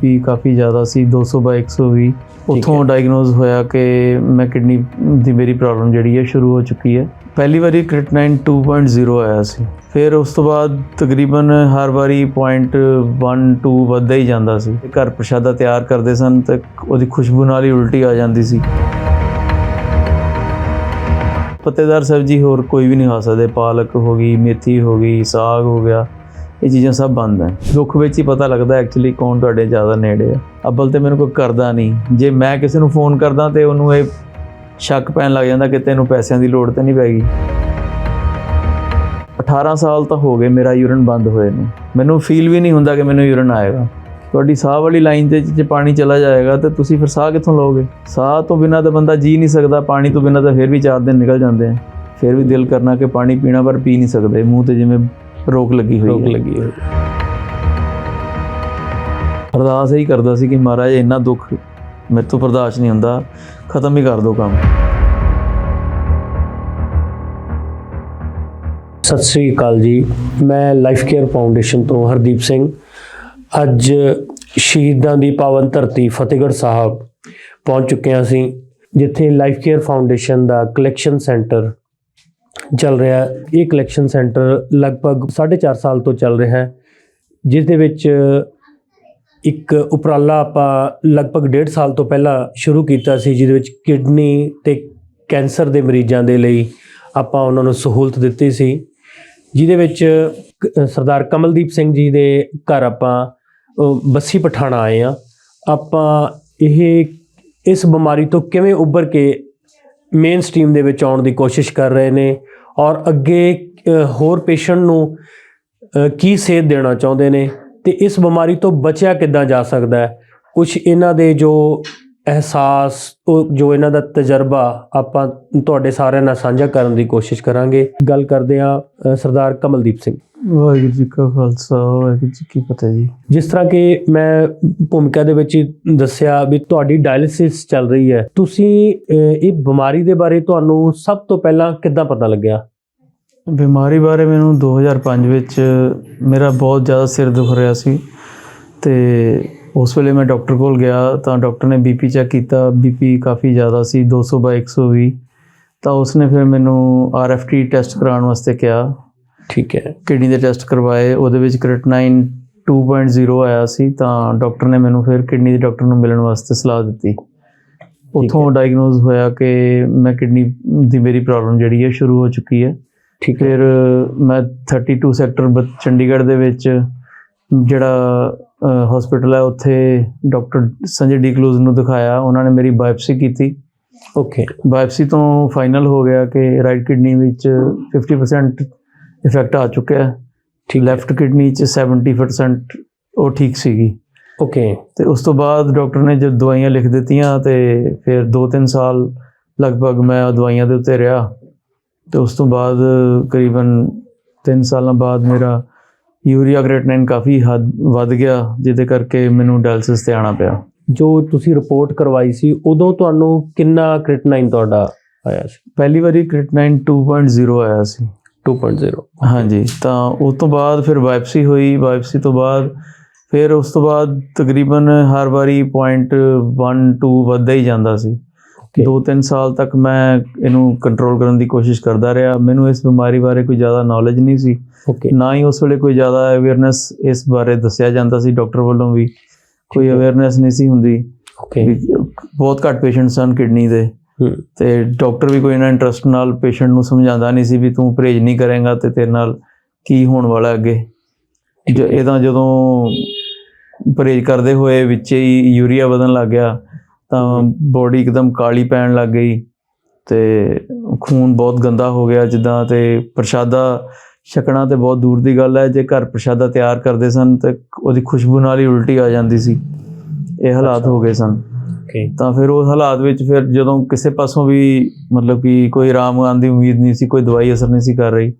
BP ਕਾਫੀ ਜ਼ਿਆਦਾ ਸੀ 200 ਬਾਈ 120 ਉੱਥੋਂ ਡਾਇਗਨੋਜ਼ ਹੋਇਆ ਕਿ ਮੈਂ ਕਿਡਨੀ ਦੀ ਮੇਰੀ ਪ੍ਰੋਬਲਮ ਜਿਹੜੀ ਹੈ ਸ਼ੁਰੂ ਹੋ ਚੁੱਕੀ ਹੈ। ਪਹਿਲੀ ਵਾਰੀ ਕ੍ਰਿਟਨਾਈਨ 2.0 ਆਇਆ ਸੀ। ਫਿਰ ਉਸ ਤੋਂ ਬਾਅਦ ਤਕਰੀਬਨ ਹਰ ਵਾਰੀ ਪੁਆਇੰਟ 1 2 ਵੱਧਦਾ ਹੀ ਜਾਂਦਾ ਸੀ। ਘਰ ਪ੍ਰਸ਼ਾਦਾ ਤਿਆਰ ਕਰਦੇ ਸਨ ਤੇ ਉਹਦੀ ਖੁਸ਼ਬੂ ਨਾਲ ਹੀ ਉਲਟੀ ਆ ਜਾਂਦੀ ਸੀ। ਪੱਤੇਦਾਰ ਸਬਜ਼ੀ ਹੋਰ ਕੋਈ ਵੀ ਨਹੀਂ ਖਾ ਸਕਦੇ। ਪਾਲਕ ਹੋ ਗਈ ਮੇਥੀ ਹੋ ਗਈ ਸਾਗ ਹੋ ਗਿਆ। ਇਹ ਚੀਜ਼ਾਂ ਸਭ ਬੰਦ ਹੈ। ਦੁੱਖ ਵਿੱਚ ਹੀ ਪਤਾ ਲੱਗਦਾ ਐਕਚੁਅਲੀ ਕੌਣ ਤੁਹਾਡੇ ਜ਼ਿਆਦਾ ਨੇੜੇ ਆ ਅੱਬਲ ਤੇ ਮੈਨੂੰ ਕੋਈ ਕਰਦਾ ਨਹੀਂ। ਜੇ ਮੈਂ ਕਿਸੇ ਨੂੰ ਫੋਨ ਕਰਦਾ ਤੇ ਉਹਨੂੰ ਇਹ ਸ਼ੱਕ ਪੈਣ ਲੱਗ ਜਾਂਦਾ ਕਿ ਤੈਨੂੰ ਪੈਸਿਆਂ ਦੀ ਲੋੜ ਤੇ ਨਹੀਂ ਪੈਗੀ। 18 ਸਾਲ ਤਾਂ ਹੋ ਗਏ ਮੇਰਾ ਯੂਰਨ ਬੰਦ ਹੋਏ ਨੂੰ। ਮੈਨੂੰ ਫੀਲ ਵੀ ਨਹੀਂ ਹੁੰਦਾ ਕਿ ਮੈਨੂੰ ਯੂਰਨ ਆਏਗਾ। ਤੁਹਾਡੀ ਸਾਹ ਵਾਲੀ ਲਾਈਨ ਤੇ ਜੇ ਪਾਣੀ ਚਲਾ ਜਾਏਗਾ ਤੇ ਤੁਸੀਂ ਫਿਰ ਸਾਹ ਕਿੱਥੋਂ ਲਓਗੇ? ਸਾਹ ਤੋਂ ਬਿਨਾਂ ਤਾਂ ਬੰਦਾ ਜੀ ਨਹੀਂ ਸਕਦਾ, ਪਾਣੀ ਤੋਂ ਬਿਨਾਂ ਤਾਂ ਫਿਰ ਵੀ 4 ਦਿਨ ਨਿਕਲ ਜਾਂਦੇ ਆ। ਫਿਰ ਵੀ ਦਿਲ ਕਰਨਾ ਕਿ ਪਾਣੀ ਪੀਣਾ ਪਰ ਪੀ ਨਹੀਂ ਸਕਦੇ। ਮੂੰਹ ਤੇ ਜਿਵੇਂ ਰੋਕ ਲੱਗੀ ਹੋਈ ਹੈ। ਲੱਗੀ ਹੋਈ ਅਰਦਾਸ ਹੀ ਕਰਦਾ ਸੀ ਕਿ ਮਹਾਰਾਜ ਇੰਨਾ ਦੁੱਖ ਮੇਰੇ ਤੋਂ ਬਰਦਾਸ਼ਤ ਨਹੀਂ ਹੁੰਦਾ। ਖਤਮ ਹੀ ਕਰ ਦਿਓ ਕੰਮ। ਸਤਿ ਸ੍ਰੀ ਅਕਾਲ ਜੀ। ਮੈਂ ਲਾਈਫ ਕੇਅਰ ਫਾਊਂਡੇਸ਼ਨ ਤੋਂ ਹਰਦੀਪ ਸਿੰਘ। ਅੱਜ ਸ਼ਹੀਦਾਂ ਦੀ ਪਾਵਨ ਧਰਤੀ ਫਤਿਹਗੜ੍ਹ ਸਾਹਿਬ ਪਹੁੰਚ ਚੁੱਕੇ ਹਾਂ ਅਸੀਂ ਜਿੱਥੇ ਲਾਈਫ ਕੇਅਰ ਫਾਊਂਡੇਸ਼ਨ ਦਾ ਕਲੈਕਸ਼ਨ ਸੈਂਟਰ ਚੱਲ ਰਿਹਾ ਹੈ। ਇਹ ਕਲੈਕਸ਼ਨ ਸੈਂਟਰ ਲਗਭਗ 4.5 ਸਾਲ ਤੋਂ ਚੱਲ ਰਿਹਾ ਹੈ ਜਿਸ ਦੇ ਵਿੱਚ ਇੱਕ ਉਪਰਾਲਾ ਆਪਾਂ ਲਗਭਗ 1.5 ਸਾਲ ਤੋਂ ਪਹਿਲਾਂ ਸ਼ੁਰੂ ਕੀਤਾ ਸੀ, ਜਿਹਦੇ ਵਿੱਚ ਕਿਡਨੀ ਤੇ ਕੈਂਸਰ ਦੇ ਮਰੀਜ਼ਾਂ ਦੇ ਲਈ ਆਪਾਂ ਉਹਨਾਂ ਨੂੰ ਸਹੂਲਤ ਦਿੱਤੀ ਸੀ, ਜਿਹਦੇ ਵਿੱਚ ਸਰਦਾਰ ਕਮਲਦੀਪ ਸਿੰਘ ਜੀ ਦੇ ਘਰ ਆਪਾਂ ਬੱਸੀ ਪਠਾਣਾ ਆਏ ਆ ਆਪਾਂ ਇਹ, ਇਸ ਬਿਮਾਰੀ ਤੋਂ ਕਿਵੇਂ ਉੱਭਰ ਕੇ ਮੇਨ ਸਟ੍ਰੀਮ ਦੇ ਵਿੱਚ ਆਉਣ ਦੀ ਕੋਸ਼ਿਸ਼ ਕਰ ਰਹੇ ਨੇ ਔਰ ਅੱਗੇ ਹੋਰ ਪੇਸ਼ੈਂਟ ਨੂੰ ਕੀ ਸੇਧ ਦੇਣਾ ਚਾਹੁੰਦੇ ਨੇ ਤੇ ਇਸ ਬਿਮਾਰੀ ਤੋਂ ਬਚਿਆ ਕਿੱਦਾਂ ਜਾ ਸਕਦਾ ਹੈ? ਕੁਝ ਇਹਨਾਂ ਦੇ ਜੋ ਅਹਿਸਾਸ, ਉਹ ਜੋ ਇਹਨਾਂ ਦਾ ਤਜਰਬਾ ਆਪਾਂ ਤੁਹਾਡੇ ਸਾਰਿਆਂ ਨਾਲ ਸਾਂਝਾ ਕਰਨ ਦੀ ਕੋਸ਼ਿਸ਼ ਕਰਾਂਗੇ। ਗੱਲ ਕਰਦੇ ਆ ਸਰਦਾਰ ਕਮਲਦੀਪ ਸਿੰਘ। ਵਾਹਿਗੁਰੂ ਜੀ ਕਾ ਖਾਲਸਾ ਵਾਹਿਗੁਰੂ ਜੀ ਕੀ ਫਤਿਹ ਜੀ। ਜਿਸ ਤਰ੍ਹਾਂ ਕਿ ਮੈਂ ਭੂਮਿਕਾ ਦੇ ਵਿੱਚ ਦੱਸਿਆ ਵੀ ਤੁਹਾਡੀ ਡਾਇਲਿਸਿਸ ਚੱਲ ਰਹੀ ਹੈ ਤੁਸੀਂ ਇਹ ਬਿਮਾਰੀ ਦੇ ਬਾਰੇ ਤੁਹਾਨੂੰ ਸਭ ਤੋਂ ਪਹਿਲਾਂ ਕਿੱਦਾਂ ਪਤਾ ਲੱਗਿਆ? ਬਿਮਾਰੀ ਬਾਰੇ ਮੈਨੂੰ 2005 ਵਿੱਚ ਮੇਰਾ ਬਹੁਤ ਜ਼ਿਆਦਾ ਸਿਰ ਦੁਖ ਰਿਹਾ ਸੀ ਤੇ ਉਸ ਵੇਲੇ ਮੈਂ ਡਾਕਟਰ ਕੋਲ ਗਿਆ ਤਾਂ ਡਾਕਟਰ ਨੇ ਬੀਪੀ ਚੈੱਕ ਕੀਤਾ ਬੀਪੀ ਕਾਫੀ ਜ਼ਿਆਦਾ ਸੀ 200 ਬਾਈ 120 ਤਾਂ ਉਸਨੇ ਫਿਰ ਮੈਨੂੰ ਆਰਐਫਟੀ ਟੈਸਟ ਕਰਾਉਣ ਵਾਸਤੇ ਕਿਹਾ। ਠੀਕ ਹੈ। ਕਿਡਨੀ ਦੇ ਟੈਸਟ ਕਰਵਾਏ ਉਹਦੇ ਵਿੱਚ ਕ੍ਰਿਟਨਾਈਨ 2.0 ਆਇਆ ਸੀ ਤਾਂ ਡਾਕਟਰ ਨੇ ਮੈਨੂੰ ਫਿਰ ਕਿਡਨੀ ਦੇ ਡਾਕਟਰ ਨੂੰ ਮਿਲਣ ਵਾਸਤੇ ਸਲਾਹ ਦਿੱਤੀ। ਉੱਥੋਂ ਡਾਇਗਨੋਜ਼ ਹੋਇਆ ਕਿ ਮੈਂ ਕਿਡਨੀ ਦੀ ਮੇਰੀ ਪ੍ਰੋਬਲਮ ਜਿਹੜੀ ਹੈ ਸ਼ੁਰੂ ਹੋ ਚੁੱਕੀ ਹੈ। ਠੀਕ ਫਿਰ ਮੈਂ 32 ਸੈਕਟਰ ਚੰਡੀਗੜ੍ਹ ਦੇ ਵਿੱਚ ਜਿਹੜਾ ਹਸਪੀਟਲ ਹੈ ਉੱਥੇ ਡਾਕਟਰ ਸੰਜੇ ਡੀ ਕਲੂਜ਼ ਨੂੰ ਦਿਖਾਇਆ। ਉਹਨਾਂ ਨੇ ਮੇਰੀ ਬਾਇਪਸੀ ਕੀਤੀ। ਓਕੇ ਬਾਇਪਸੀ ਤੋਂ ਫਾਈਨਲ ਹੋ ਗਿਆ ਕਿ ਰਾਈਟ ਕਿਡਨੀ ਵਿੱਚ 50% ਇਫੈਕਟ ਆ ਚੁੱਕਿਆ ਠੀਕ ਲੈਫਟ ਕਿਡਨੀ 'ਚ 70% ਉਹ ਠੀਕ ਸੀਗੀ। ਓਕੇ ਤੇ ਉਸ ਤੋਂ ਬਾਅਦ ਡਾਕਟਰ ਨੇ ਜਦ ਦਵਾਈਆਂ ਲਿਖ ਦਿੱਤੀਆਂ ਤੇ ਫਿਰ 2-3 ਸਾਲ ਲਗਭਗ ਮੈਂ ਉਹ ਦਵਾਈਆਂ ਦੇ ਉੱਤੇ ਰਿਹਾ। ਤੇ ਉਸ ਤੋਂ ਬਾਅਦ ਕਰੀਬਨ 3 ਸਾਲਾਂ ਬਾਅਦ ਮੇਰਾ ਯੂਰੀਆ ਕ੍ਰੀਏਟਿਨਾਈਨ ਕਾਫੀ ਹੱਦ ਵੱਧ ਗਿਆ ਜਿਹਦੇ ਕਰਕੇ ਮੈਨੂੰ ਡਾਇਲਿਸਿਸ ਤੇ ਆਉਣਾ ਪਿਆ। ਜੋ ਤੁਸੀਂ ਰਿਪੋਰਟ ਕਰਵਾਈ ਸੀ ਉਦੋਂ ਤੁਹਾਨੂੰ ਕਿੰਨਾ ਕ੍ਰਿਟਨਾਈਨ ਤੁਹਾਡਾ ਆਇਆ ਸੀ? ਪਹਿਲੀ ਵਾਰੀ ਕ੍ਰੀਏਟਿਨਾਈਨ 2.0 ਆਇਆ ਸੀ। 2.0 ਹਾਂਜੀ ਤਾਂ ਉਸ ਤੋਂ ਬਾਅਦ ਫਿਰ ਬਾਇਪਸੀ ਹੋਈ। ਬਾਇਪਸੀ ਤੋਂ ਬਾਅਦ ਫਿਰ ਉਸ ਤੋਂ ਬਾਅਦ ਤਕਰੀਬਨ ਹਰ ਵਾਰੀ ਪੁਆਇੰਟ 1 2 ਵੱਧਦਾ ਹੀ ਜਾਂਦਾ ਸੀ। Okay. 2-3 ਸਾਲ ਤੱਕ ਮੈਂ ਇਹਨੂੰ ਕੰਟਰੋਲ ਕਰਨ ਦੀ ਕੋਸ਼ਿਸ਼ ਕਰਦਾ ਰਿਹਾ। ਮੈਨੂੰ ਇਸ ਬਿਮਾਰੀ ਬਾਰੇ ਕੋਈ ਜ਼ਿਆਦਾ ਨੌਲੇਜ ਨਹੀਂ ਸੀ। ਨਾ ਹੀ ਉਸ ਵੇਲੇ ਕੋਈ ਜ਼ਿਆਦਾ ਅਵੇਅਰਨੈਸ ਇਸ ਬਾਰੇ ਦੱਸਿਆ ਜਾਂਦਾ ਸੀ ਡਾਕਟਰ ਵੱਲੋਂ ਵੀ। ਕੋਈ। ਅਵੇਅਰਨੈਸ ਨਹੀਂ ਸੀ ਹੁੰਦੀ। ਓਕੇ ਬਹੁਤ ਘੱਟ ਪੇਸ਼ੈਂਟ ਸਨ ਕਿਡਨੀ ਦੇ। ਤੇ ਡਾਕਟਰ ਵੀ ਕੋਈ ਇਹਨਾਂ ਇੰਟਰਸਟ ਨਾਲ ਪੇਸ਼ੈਂਟ ਨੂੰ ਸਮਝਾਉਂਦਾ ਨਹੀਂ ਸੀ ਵੀ ਤੂੰ ਪਰਹੇਜ਼ ਨਹੀਂ ਕਰੇਗਾ ਤੇ ਤੇਰੇ ਨਾਲ ਕੀ ਹੋਣ ਵਾਲਾ ਅੱਗੇ। ਜ ਇਹਦਾ ਜਦੋਂ ਪਰਹੇਜ਼ ਕਰਦੇ ਹੋਏ ਵਿੱਚ ਹੀ ਯੂਰੀਆ ਵਧਣ ਲੱਗ ਗਿਆ ਤਾਂ ਬੋਡੀ ਇੱਕਦਮ ਕਾਲੀ ਪੈਣ ਲੱਗ ਗਈ ਤੇ ਖੂਨ ਬਹੁਤ ਗੰਦਾ ਹੋ ਗਿਆ ਜਿੱਦਾਂ ਤੇ ਪ੍ਰਸ਼ਾਦਾ ਛਕਣਾ ਤੇ ਬਹੁਤ ਦੂਰ ਦੀ ਗੱਲ ਹੈ ਜੇ ਘਰ ਪ੍ਰਸ਼ਾਦਾ ਤਿਆਰ ਕਰਦੇ ਸਨ ਤੇ ਉਹਦੀ ਖੁਸ਼ਬੂ ਨਾਲ ਹੀ ਉਲਟੀ ਆ ਜਾਂਦੀ ਸੀ। ਇਹ ਹਾਲਾਤ। ਹੋ ਗਏ ਸਨ। ਓਕੇ ਤਾਂ ਫਿਰ ਉਸ ਹਾਲਾਤ ਵਿੱਚ ਫਿਰ ਜਦੋਂ ਕਿਸੇ ਪਾਸੋਂ ਵੀ ਮਤਲਬ ਕਿ ਕੋਈ ਆਰਾਮ ਆਉਣ ਦੀ ਉਮੀਦ ਨਹੀਂ ਸੀ ਕੋਈ ਦਵਾਈ ਅਸਰ ਨਹੀਂ ਸੀ ਕਰ ਰਹੀ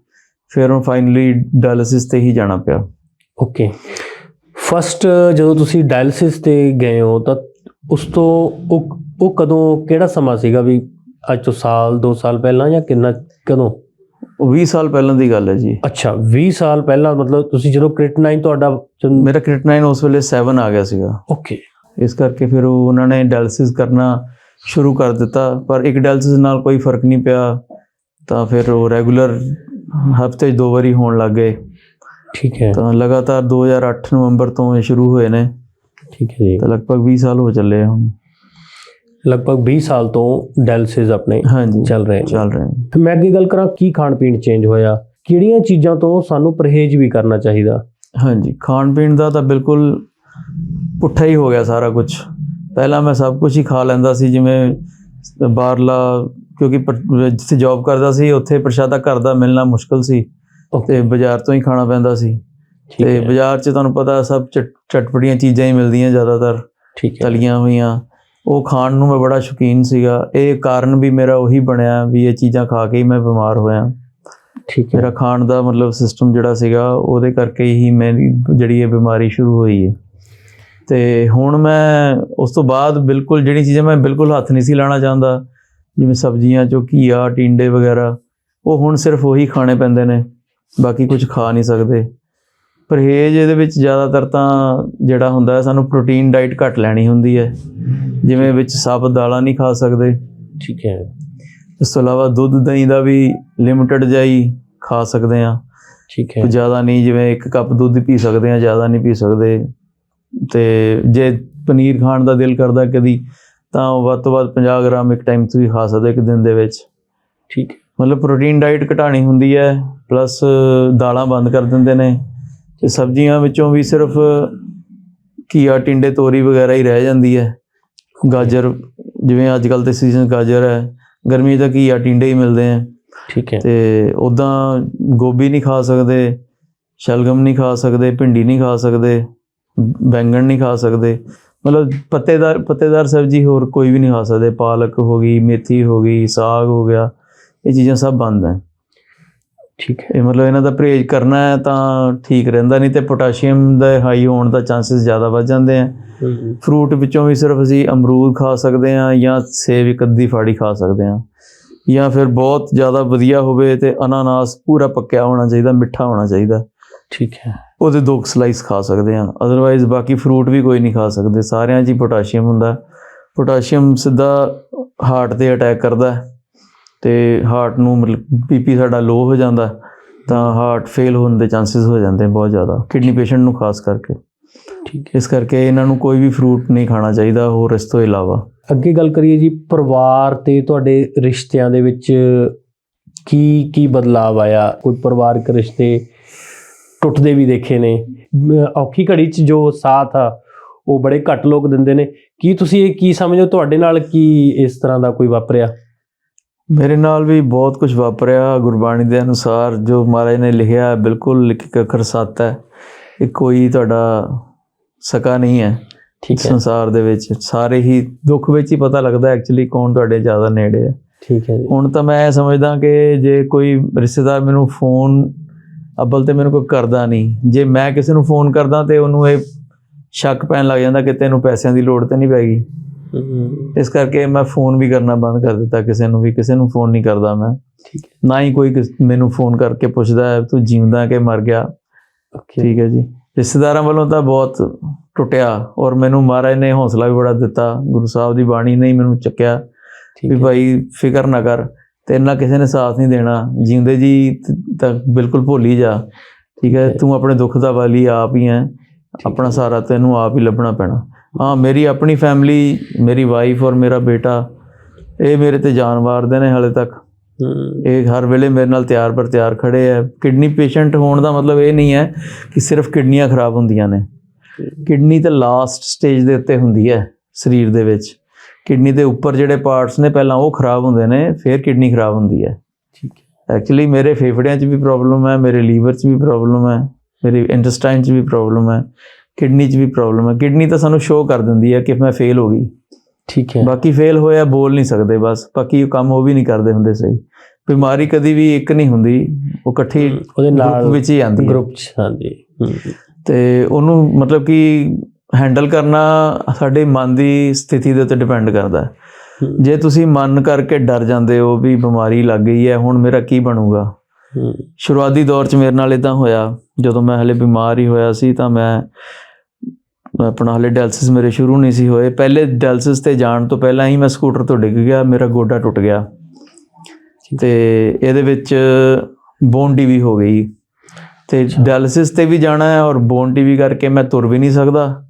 ਫਿਰ ਉਹ ਫਾਈਨਲੀ ਡਾਇਲਿਸਿਸ ਤੇ ਹੀ ਜਾਣਾ ਪਿਆ। ਓਕੇ। ਫਸਟ ਜਦੋਂ ਤੁਸੀਂ ਡਾਇਲਿਸਿਸ ਤੇ ਗਏ ਹੋ ਤਾਂ ਉਸ ਤੋਂ ਉਹ ਉਹ ਕਦੋਂ ਕਿਹੜਾ ਸਮਾਂ ਸੀਗਾ ਵੀ ਅੱਜ ਤੋਂ ਸਾਲ 2 ਸਾਲ ਪਹਿਲਾਂ ਜਾਂ ਕਿੰਨਾ ਕਦੋਂ? ਉਹ 20 ਸਾਲ ਪਹਿਲਾਂ ਦੀ ਗੱਲ ਹੈ ਜੀ। ਅੱਛਾ 20 ਸਾਲ ਪਹਿਲਾਂ ਮਤਲਬ ਤੁਸੀਂ ਜਦੋਂ ਕ੍ਰਿਟਨਾਈਨ ਤੁਹਾਡਾ ਮੇਰਾ ਕ੍ਰਿਟਨਾਈਨ ਉਸ ਵੇਲੇ 7 ਆ ਗਿਆ ਸੀਗਾ। ਓਕੇ। ਇਸ ਕਰਕੇ ਫਿਰ ਉਹ ਉਹਨਾਂ ਨੇ ਡਾਇਲਿਸਿਸ ਕਰਨਾ ਸ਼ੁਰੂ ਕਰ ਦਿੱਤਾ ਪਰ ਇੱਕ ਡਾਇਲਿਸਿਸ ਨਾਲ ਕੋਈ ਫ਼ਰਕ ਨਹੀਂ ਪਿਆ ਤਾਂ ਫਿਰ ਉਹ ਰੈਗੂਲਰ ਹਫ਼ਤੇ 'ਚ ਦੋ ਵਾਰੀ ਹੋਣ ਲੱਗ ਗਏ। ਠੀਕ ਹੈ। ਤਾਂ ਲਗਾਤਾਰ 2008 ਨਵੰਬਰ ਤੋਂ ਇਹ ਸ਼ੁਰੂ ਹੋਏ ਨੇ। ਠੀਕ ਹੈ ਜੀ। ਤਾਂ ਲਗਭਗ 20 ਸਾਲ ਹੋ ਚੱਲੇ ਹੁਣ। ਲਗਭਗ 20 ਸਾਲ ਤੋਂ ਡਾਇਲਿਸਿਸ ਆਪਣੇ ਚੱਲ ਰਹੇ ਨੇ। ਚੱਲ ਰਹੇ ਨੇ। ਮੈਂ ਅੱਗੇ ਗੱਲ ਕਰਾਂ ਕੀ ਖਾਣ ਪੀਣ ਚੇਂਜ ਹੋਇਆ? ਕਿਹੜੀਆਂ ਚੀਜ਼ਾਂ ਤੋਂ ਸਾਨੂੰ ਪਰਹੇਜ਼ ਵੀ ਕਰਨਾ ਚਾਹੀਦਾ? ਹਾਂਜੀ ਖਾਣ ਪੀਣ ਦਾ ਤਾਂ ਬਿਲਕੁਲ ਪੁੱਠਾ ਹੀ ਹੋ ਗਿਆ ਸਾਰਾ ਕੁਝ ਪਹਿਲਾਂ ਮੈਂ ਸਭ ਕੁਝ ਹੀ ਖਾ ਲੈਂਦਾ ਸੀ ਜਿਵੇਂ ਬਾਹਰਲਾ ਕਿਉਂਕਿ ਜਿੱਥੇ ਜੌਬ ਕਰਦਾ ਸੀ ਉੱਥੇ ਪ੍ਰਸ਼ਾਦਾ ਘਰ ਦਾ ਮਿਲਣਾ ਮੁਸ਼ਕਲ ਸੀ ਤੇ ਬਾਜ਼ਾਰ ਤੋਂ ਹੀ ਖਾਣਾ ਪੈਂਦਾ ਸੀ। ਤੇ ਬਾਜ਼ਾਰ 'ਚ ਤੁਹਾਨੂੰ ਪਤਾ ਸਭ ਚਟ- ਚਟਪਟੀਆਂ ਚੀਜ਼ਾਂ ਹੀ ਮਿਲਦੀਆਂ ਜ਼ਿਆਦਾਤਰ ਠੀਕ ਹੈ। ਤਲੀਆਂ ਹੋਈਆਂ। ਉਹ ਖਾਣ ਨੂੰ ਮੈਂ ਬੜਾ ਸ਼ੌਕੀਨ ਸੀਗਾ। ਇਹ ਕਾਰਨ ਵੀ ਮੇਰਾ ਉਹੀ ਬਣਿਆ ਵੀ ਇਹ ਚੀਜ਼ਾਂ ਖਾ ਕੇ ਹੀ ਮੈਂ ਬਿਮਾਰ ਹੋਇਆ। ਠੀਕ ਹੈ। ਮੇਰਾ ਖਾਣ ਦਾ ਮਤਲਬ ਸਿਸਟਮ ਜਿਹੜਾ ਸੀਗਾ ਉਹਦੇ ਕਰਕੇ ਹੀ ਮੇਰੀ ਜਿਹੜੀ ਇਹ ਬਿਮਾਰੀ ਸ਼ੁਰੂ ਹੋਈ ਹੈ। ਤੇ ਹੁਣ ਮੈਂ ਉਸ ਤੋਂ ਬਾਅਦ ਬਿਲਕੁਲ ਜਿਹੜੀ ਚੀਜ਼ਾਂ ਮੈਂ ਬਿਲਕੁਲ ਹੱਥ ਨਹੀਂ ਸੀ ਲਾਣਾ ਚਾਹੁੰਦਾ ਜਿਵੇਂ ਸਬਜ਼ੀਆਂ ਚੋਂ ਘੀਆ ਟਿੰਡੇ ਵਗੈਰਾ ਉਹ ਹੁਣ ਸਿਰਫ ਉਹੀ ਖਾਣੇ ਪੈਂਦੇ ਨੇ ਬਾਕੀ ਕੁਝ ਖਾ ਨਹੀਂ ਸਕਦੇ। ਪਰਹੇਜ਼ ਇਹਦੇ ਵਿੱਚ ਜ਼ਿਆਦਾਤਰ ਤਾਂ ਜਿਹੜਾ ਹੁੰਦਾ ਸਾਨੂੰ ਪ੍ਰੋਟੀਨ ਡਾਈਟ ਘੱਟ ਲੈਣੀ ਹੁੰਦੀ ਹੈ ਜਿਵੇਂ ਵਿੱਚ ਸਾਬਤ ਦਾਲਾਂ ਨਹੀਂ ਖਾ ਸਕਦੇ। ਠੀਕ ਹੈ। ਇਸ ਤੋਂ ਇਲਾਵਾ ਦੁੱਧ ਦਹੀਂ ਦਾ ਵੀ ਲਿਮਟਿਡ ਜਾਈ ਖਾ ਸਕਦੇ ਆ ਠੀਕ ਹੈ। ਜ਼ਿਆਦਾ ਨਹੀਂ ਜਿਵੇਂ ਇੱਕ ਕੱਪ ਦੁੱਧ ਪੀ ਸਕਦੇ ਆ ਜ਼ਿਆਦਾ ਨਹੀਂ ਪੀ ਸਕਦੇ। ਤੇ ਜੇ ਪਨੀਰ ਖਾਣ ਦਾ ਦਿਲ ਕਰਦਾ ਕਦੀ ਤਾਂ ਵੱਧ ਤੋਂ ਵੱਧ 50 ਗ੍ਰਾਮ ਇੱਕ ਟਾਈਮ ਤੁਸੀਂ ਖਾ ਸਕਦੇ ਇੱਕ ਦਿਨ ਦੇ ਵਿੱਚ। ਠੀਕ ਮਤਲਬ ਪ੍ਰੋਟੀਨ ਡਾਈਟ ਘਟਾਣੀ ਹੁੰਦੀ ਹੈ ਪਲੱਸ ਦਾਲਾਂ ਬੰਦ ਕਰ ਦਿੰਦੇ ਨੇ। ਤੇ ਸਬਜ਼ੀਆਂ ਵਿੱਚੋਂ ਵੀ ਸਿਰਫ ਘੀਆ ਟਿੰਡੇ ਤੋਰੀ ਵਗੈਰਾ ਹੀ ਰਹਿ ਜਾਂਦੀ ਹੈ। ਗਾਜਰ ਜਿਵੇਂ ਅੱਜ ਕੱਲ ਤੇ ਸੀਜ਼ਨ ਗਾਜਰ ਹੈ ਗਰਮੀ ਦਾ ਘੀਆ ਟਿੰਡੇ ਹੀ ਮਿਲਦੇ ਆ। ਠੀਕ ਹੈ। ਤੇ ਉਦਾਂ ਗੋਭੀ ਨਹੀਂ ਖਾ ਸਕਦੇ ਸ਼ਲਗਮ ਨਹੀਂ ਖਾ ਸਕਦੇ ਭਿੰਡੀ ਨਹੀਂ ਖਾ ਸਕਦੇ। ਬੈਂਗਣ ਨਹੀਂ ਖਾ ਸਕਦੇ। ਮਤਲਬ ਪੱਤੇਦਾਰ ਪੱਤੇਦਾਰ ਸਬਜ਼ੀ ਹੋਰ ਕੋਈ ਵੀ ਨਹੀਂ ਖਾ ਸਕਦੇ। ਪਾਲਕ ਹੋ ਗਈ ਮੇਥੀ ਹੋ ਗਈ ਸਾਗ ਹੋ ਗਿਆ। ਇਹ ਚੀਜ਼ਾਂ ਸਭ ਬੰਦ ਹੈ। ਠੀਕ ਹੈ। ਇਹ ਮਤਲਬ ਇਹਨਾਂ ਦਾ ਪਰਹੇਜ਼ ਕਰਨਾ ਹੈ ਤਾਂ ਠੀਕ ਰਹਿੰਦਾ ਨਹੀਂ ਤੇ ਪੋਟਾਸ਼ੀਅਮ ਦਾ ਹਾਈ ਹੋਣ ਦਾ ਚਾਂਸਸ ਜ਼ਿਆਦਾ ਵੱਧ ਜਾਂਦੇ ਆ। ਫਰੂਟ ਵਿੱਚੋਂ ਵੀ ਸਿਰਫ ਅਸੀਂ ਅਮਰੂਦ ਖਾ ਸਕਦੇ ਹਾਂ ਜਾਂ ਸੇਬ ਇੱਕ ਅੱਧੀ ਫਾੜੀ ਖਾ ਸਕਦੇ ਹਾਂ। ਜਾਂ ਫਿਰ ਬਹੁਤ ਜ਼ਿਆਦਾ ਵਧੀਆ ਹੋਵੇ ਤੇ ਅਨਾਨਾਸ ਪੂਰਾ ਪੱਕਿਆ ਹੋਣਾ ਚਾਹੀਦਾ ਮਿੱਠਾ ਹੋਣਾ ਚਾਹੀਦਾ। ਠੀਕ ਹੈ। ਉਹਦੇ ਦੋ ਸਲਾਈਸ ਖਾ ਸਕਦੇ ਹਾਂ। ਅਦਰਵਾਈਜ਼ ਬਾਕੀ ਫਰੂਟ ਵੀ ਕੋਈ ਨਹੀਂ ਖਾ ਸਕਦੇ। ਸਾਰਿਆਂ 'ਚ ਹੀ ਪੋਟਾਸ਼ੀਅਮ ਹੁੰਦਾ ਪੋਟਾਸ਼ੀਅਮ ਸਿੱਧਾ ਹਾਰਟ ਤੇ ਅਟੈਕ ਕਰਦਾ ਤੇ ਹਾਰਟ ਨੂੰ ਮਤਲਬ ਬੀਪੀ ਸਾਡਾ ਲੋ ਹੋ ਜਾਂਦਾ ਤਾਂ ਹਾਰਟ ਫੇਲ ਹੋਣ ਦੇ ਚਾਂਸਸ ਹੋ ਜਾਂਦੇ ਬਹੁਤ ਜ਼ਿਆਦਾ ਕਿਡਨੀ ਪੇਸ਼ੈਂਟ ਨੂੰ ਖਾਸ ਕਰਕੇ। ਠੀਕ ਇਸ ਕਰਕੇ ਇਹਨਾਂ ਨੂੰ ਕੋਈ ਵੀ ਫਰੂਟ ਨਹੀਂ ਖਾਣਾ ਚਾਹੀਦਾ ਹੋਰ ਇਸ ਤੋਂ ਇਲਾਵਾ। ਅੱਗੇ ਗੱਲ ਕਰੀਏ ਜੀ ਪਰਿਵਾਰ ਤੇ ਤੁਹਾਡੇ ਰਿਸ਼ਤਿਆਂ ਦੇ ਵਿੱਚ ਕੀ ਕੀ ਬਦਲਾਅ ਆਇਆ? ਕੋਈ ਪਰਿਵਾਰਕ ਰਿਸ਼ਤੇ ਟੁੱਟਦੇ ਵੀ ਦੇਖੇ ਨੇ। ਔਖੀ ਘੜੀ 'ਚ ਜੋ ਸਾਥ ਆ ਉਹ ਬੜੇ ਘੱਟ ਲੋਕ ਦਿੰਦੇ ਨੇ। ਕੀ ਤੁਸੀਂ ਇਹ ਕੀ ਸਮਝਦੇ ਹੋ? ਤੁਹਾਡੇ ਨਾਲ ਕੀ ਇਸ ਤਰ੍ਹਾਂ ਦਾ ਕੋਈ ਵਾਪਰਿਆ? ਮੇਰੇ ਨਾਲ ਵੀ ਬਹੁਤ ਕੁਝ ਵਾਪਰਿਆ। ਗੁਰਬਾਣੀ ਦੇ ਅਨੁਸਾਰ ਜੋ ਮਹਾਰਾਜ ਨੇ ਲਿਖਿਆ ਬਿਲਕੁਲ ਲਿਖ ਕੇ ਅੱਖਰ ਸੱਤ ਹੈ। ਇਹ ਕੋਈ ਤੁਹਾਡਾ ਸਕਾ ਨਹੀਂ ਹੈ ਠੀਕ ਹੈ। ਸੰਸਾਰ ਦੇ ਵਿੱਚ। ਸਾਰੇ ਹੀ ਦੁੱਖ ਵਿੱਚ ਹੀ ਪਤਾ ਲੱਗਦਾ ਐਕਚੁਅਲੀ ਕੌਣ ਤੁਹਾਡੇ ਜ਼ਿਆਦਾ ਨੇੜੇ ਹੈ। ਠੀਕ ਹੈ ਜੀ। ਹੁਣ ਤਾਂ ਮੈਂ ਸਮਝਦਾ ਕਿ ਜੇ ਕੋਈ ਰਿਸ਼ਤੇਦਾਰ ਮੈਨੂੰ ਫੋਨ ਅਬਲ ਤੇ ਮੈਨੂੰ ਕੋਈ ਕਰਦਾ ਨਹੀਂ। ਜੇ ਮੈਂ ਕਿਸੇ ਨੂੰ ਫੋਨ ਕਰਦਾ ਤੇ ਉਹਨੂੰ ਇਹ ਸ਼ੱਕ ਪੈਣ ਲੱਗ ਜਾਂਦਾ ਕਿ ਤੈਨੂੰ ਪੈਸਿਆਂ ਦੀ ਲੋੜ ਤੇ ਨਹੀਂ ਪੈਗੀ। ਇਸ ਕਰਕੇ ਮੈਂ ਫੋਨ ਵੀ ਕਰਨਾ ਬੰਦ ਕਰ ਦਿੱਤਾ ਕਿਸੇ ਨੂੰ ਵੀ ਕਿਸੇ ਨੂੰ ਫੋਨ ਨਹੀਂ ਕਰਦਾ ਮੈਂ। ਠੀਕ ਹੈ। ਨਾ ਹੀ ਕੋਈ ਮੈਨੂੰ ਫੋਨ ਕਰਕੇ ਪੁੱਛਦਾ ਹੈ ਤੂੰ ਜਿਉਂਦਾ ਕਿ ਮਰ ਗਿਆ। ਠੀਕ ਹੈ ਜੀ। ਰਿਸ਼ਤੇਦਾਰਾਂ ਵੱਲੋਂ ਤਾਂ ਬਹੁਤ ਟੁੱਟਿਆ ਔਰ ਮੈਨੂੰ ਮਹਾਰਾਜ ਨੇ ਹੌਸਲਾ ਵੀ ਬੜਾ ਦਿੱਤਾ। ਗੁਰੂ ਸਾਹਿਬ ਦੀ ਬਾਣੀ ਨੇ ਮੈਨੂੰ ਚੱਕਿਆ ਵੀ ਭਾਈ ਫਿਕਰ ਨਾ ਕਰ। ਤੇਰੇ ਨਾਲ ਕਿਸੇ ਨੇ ਸਾਥ ਨਹੀਂ ਦੇਣਾ ਜਿਉਂਦੇ ਜੀ ਤ- ਬਿਲਕੁਲ ਭੁੱਲ ਜਾ। ਠੀਕ ਹੈ ਤੂੰ ਆਪਣੇ ਦੁੱਖ ਦਾ ਵਾਲੀ ਆਪ ਹੀ ਹੈ ਆਪਣਾ ਸਹਾਰਾ ਤੈਨੂੰ ਆਪ ਹੀ ਲੱਭਣਾ ਪੈਣਾ। ਹਾਂ ਮੇਰੀ ਆਪਣੀ ਫੈਮਿਲੀ ਮੇਰੀ ਵਾਈਫ ਔਰ ਮੇਰਾ ਬੇਟਾ ਇਹ ਮੇਰੇ ਤੇ ਜਾਨ ਵਾਰਦੇ ਨੇ ਹਾਲੇ ਤੱਕ। ਇਹ ਹਰ ਵੇਲੇ ਮੇਰੇ ਨਾਲ ਤਿਆਰ ਪਰ ਤਿਆਰ ਖੜੇ ਆ ਕਿਡਨੀ ਪੇਸ਼ੈਂਟ ਹੋਣ ਦਾ ਮਤਲਬ ਇਹ ਨਹੀਂ ਹੈ ਕਿ ਸਿਰਫ ਕਿਡਨੀਆਂ ਖਰਾਬ ਹੁੰਦੀਆਂ ਨੇ। ਕਿਡਨੀ ਤਾਂ ਲਾਸਟ ਸਟੇਜ ਦੇ ਉੱਤੇ ਹੁੰਦੀ ਹੈ ਸਰੀਰ ਦੇ ਵਿੱਚ। ਕਿਡਨੀ ਦੇ ਉੱਪਰ ਜਿਹੜੇ ਪਾਰਟਸ ਨੇ ਪਹਿਲਾਂ ਉਹ ਖਰਾਬ ਹੁੰਦੇ ਨੇ ਫਿਰ ਕਿਡਨੀ ਖਰਾਬ ਹੁੰਦੀ ਹੈ। ਠੀਕ ਹੈ। ਐਕਚੁਅਲੀ ਮੇਰੇ ਫੇਫੜਿਆਂ 'ਚ ਵੀ ਪ੍ਰੋਬਲਮ ਹੈ ਮੇਰੇ ਲੀਵਰ 'ਚ ਵੀ ਪ੍ਰੋਬਲਮ ਹੈ ਮੇਰੇ ਇੰਟੈਸਟਾਈਨ 'ਚ ਵੀ ਪ੍ਰੋਬਲਮ ਹੈ ਕਿਡਨੀ 'ਚ ਵੀ ਪ੍ਰੋਬਲਮ ਹੈ। ਕਿਡਨੀ ਤਾਂ ਸਾਨੂੰ ਸ਼ੋਅ ਕਰ ਦਿੰਦੀ ਹੈ ਕਿ ਮੈਂ ਫੇਲ ਹੋ ਗਈ। ਠੀਕ ਹੈ। ਬਾਕੀ ਫੇਲ ਹੋਇਆ ਬੋਲ ਨਹੀਂ ਸਕਦੇ ਬਸ ਬਾਕੀ ਉਹ ਕੰਮ ਉਹ ਵੀ ਨਹੀਂ ਕਰਦੇ ਹੁੰਦੇ ਸਹੀ। ਬਿਮਾਰੀ ਕਦੀ ਵੀ ਇੱਕ ਨਹੀਂ ਹੁੰਦੀ ਉਹ ਇਕੱਠੀ ਉਹਦੇ ਗਰੁੱਪ ਨਾਲ ਵਿੱਚ ਹੀ ਆਉਂਦੀ ਗਰੁੱਪ 'ਚ ਹਾਂਜੀ ਤੇ ਉਹਨੂੰ ਮਤਲਬ ਕਿ ਹੈਂਡਲ ਕਰਨਾ ਸਾਡੇ ਮਨ ਦੀ ਸਥਿਤੀ ਦੇ ਉੱਤੇ ਡਿਪੈਂਡ ਕਰਦਾ ਹੈ। ਜੇ ਤੁਸੀਂ ਮਨ ਕਰਕੇ ਡਰ ਜਾਂਦੇ ਹੋ ਵੀ ਬਿਮਾਰੀ ਲੱਗ ਗਈ ਹੈ ਹੁਣ ਮੇਰਾ ਕੀ ਬਣੂਗਾ? ਸ਼ੁਰੂਆਤੀ ਦੌਰ 'ਚ ਮੇਰੇ ਨਾਲ ਇਦਾਂ ਹੋਇਆ। ਜਦੋਂ ਮੈਂ ਹਲੇ ਬਿਮਾਰ ਹੀ ਹੋਇਆ ਸੀ ਤਾਂ ਮੈਂ ਆਪਣਾ ਹਲੇ ਡਾਇਲਸਿਸ ਮੇਰੇ ਸ਼ੁਰੂ ਨਹੀਂ ਸੀ ਹੋਏ। ਪਹਿਲੇ ਡਾਇਲਸਿਸ ਤੇ ਜਾਣ ਤੋਂ ਪਹਿਲਾਂ ਹੀ ਮੈਂ ਸਕੂਟਰ ਤੋਂ ਡਿੱਗ ਗਿਆ ਮੇਰਾ ਗੋਡਾ ਟੁੱਟ ਗਿਆ। ਤੇ ਇਹਦੇ ਵਿੱਚ ਬੋਨ ਟੀਵੀ ਹੋ ਗਈ। ਤੇ ਡਾਇਲਸਿਸ ਤੇ ਵੀ ਜਾਣਾ ਹੈ ਔਰ ਬੋਨ ਟੀਵੀ ਕਰਕੇ ਮੈਂ ਤੁਰ ਵੀ ਨਹੀਂ ਸਕਦਾ।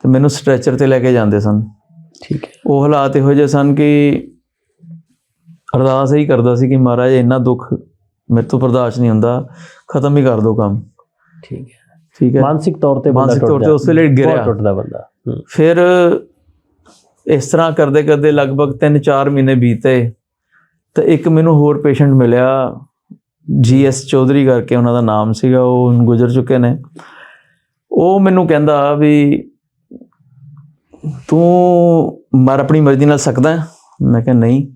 ਤੇ ਮੈਨੂੰ ਸਟ੍ਰੈਚਰ ਤੇ ਲੈ ਕੇ ਜਾਂਦੇ ਸਨ। ਠੀਕ ਹੈ। ਉਹ ਹਾਲਾਤ ਇਹੋ ਜਿਹੇ ਸਨ ਕਿ ਅਰਦਾਸ ਹੀ ਕਰਦਾ ਸੀ ਕਿ ਮਹਾਰਾਜ ਇੰਨਾ ਦੁੱਖ ਮੇਰੇ ਤੋਂ ਬਰਦਾਸ਼ਤ ਨਹੀਂ ਹੁੰਦਾ ਖਤਮ ਹੀ ਕਰ ਦਿਓ ਕੰਮ। ਠੀਕ ਹੈ। ਠੀਕ ਹੈ। ਮਾਨਸਿਕ ਤੌਰ ਤੇ ਬੰਦਾ ਮਾਨਸਿਕ ਤੌਰ ਤੇ। ਉਸ ਵੇਲੇ ਗਿਰਿਆ। ਟੁੱਟਦਾ ਬੰਦਾ। ਫਿਰ ਇਸ ਤਰ੍ਹਾਂ ਕਰਦੇ ਕਰਦੇ ਲਗਭਗ 3-4 ਮਹੀਨੇ ਬੀਤੇ ਤਾਂ ਇੱਕ ਮੈਨੂੰ ਹੋਰ ਪੇਸ਼ੈਂਟ ਮਿਲਿਆ ਜੀਐਸ ਚੌਧਰੀ ਕਰਕੇ ਉਹਨਾਂ ਦਾ ਨਾਮ ਸੀਗਾ ਉਹ ਗੁਜ਼ਰ ਚੁੱਕੇ ਨੇ। ਉਹ ਮੈਨੂੰ ਕਹਿੰਦਾ ਵੀ ਤੂੰ ਮਰ ਆਪਣੀ ਮਰਜ਼ੀ ਨਾਲ ਸਕਦਾ? ਮੈਂ ਕਿਹਾ ਨਹੀਂ।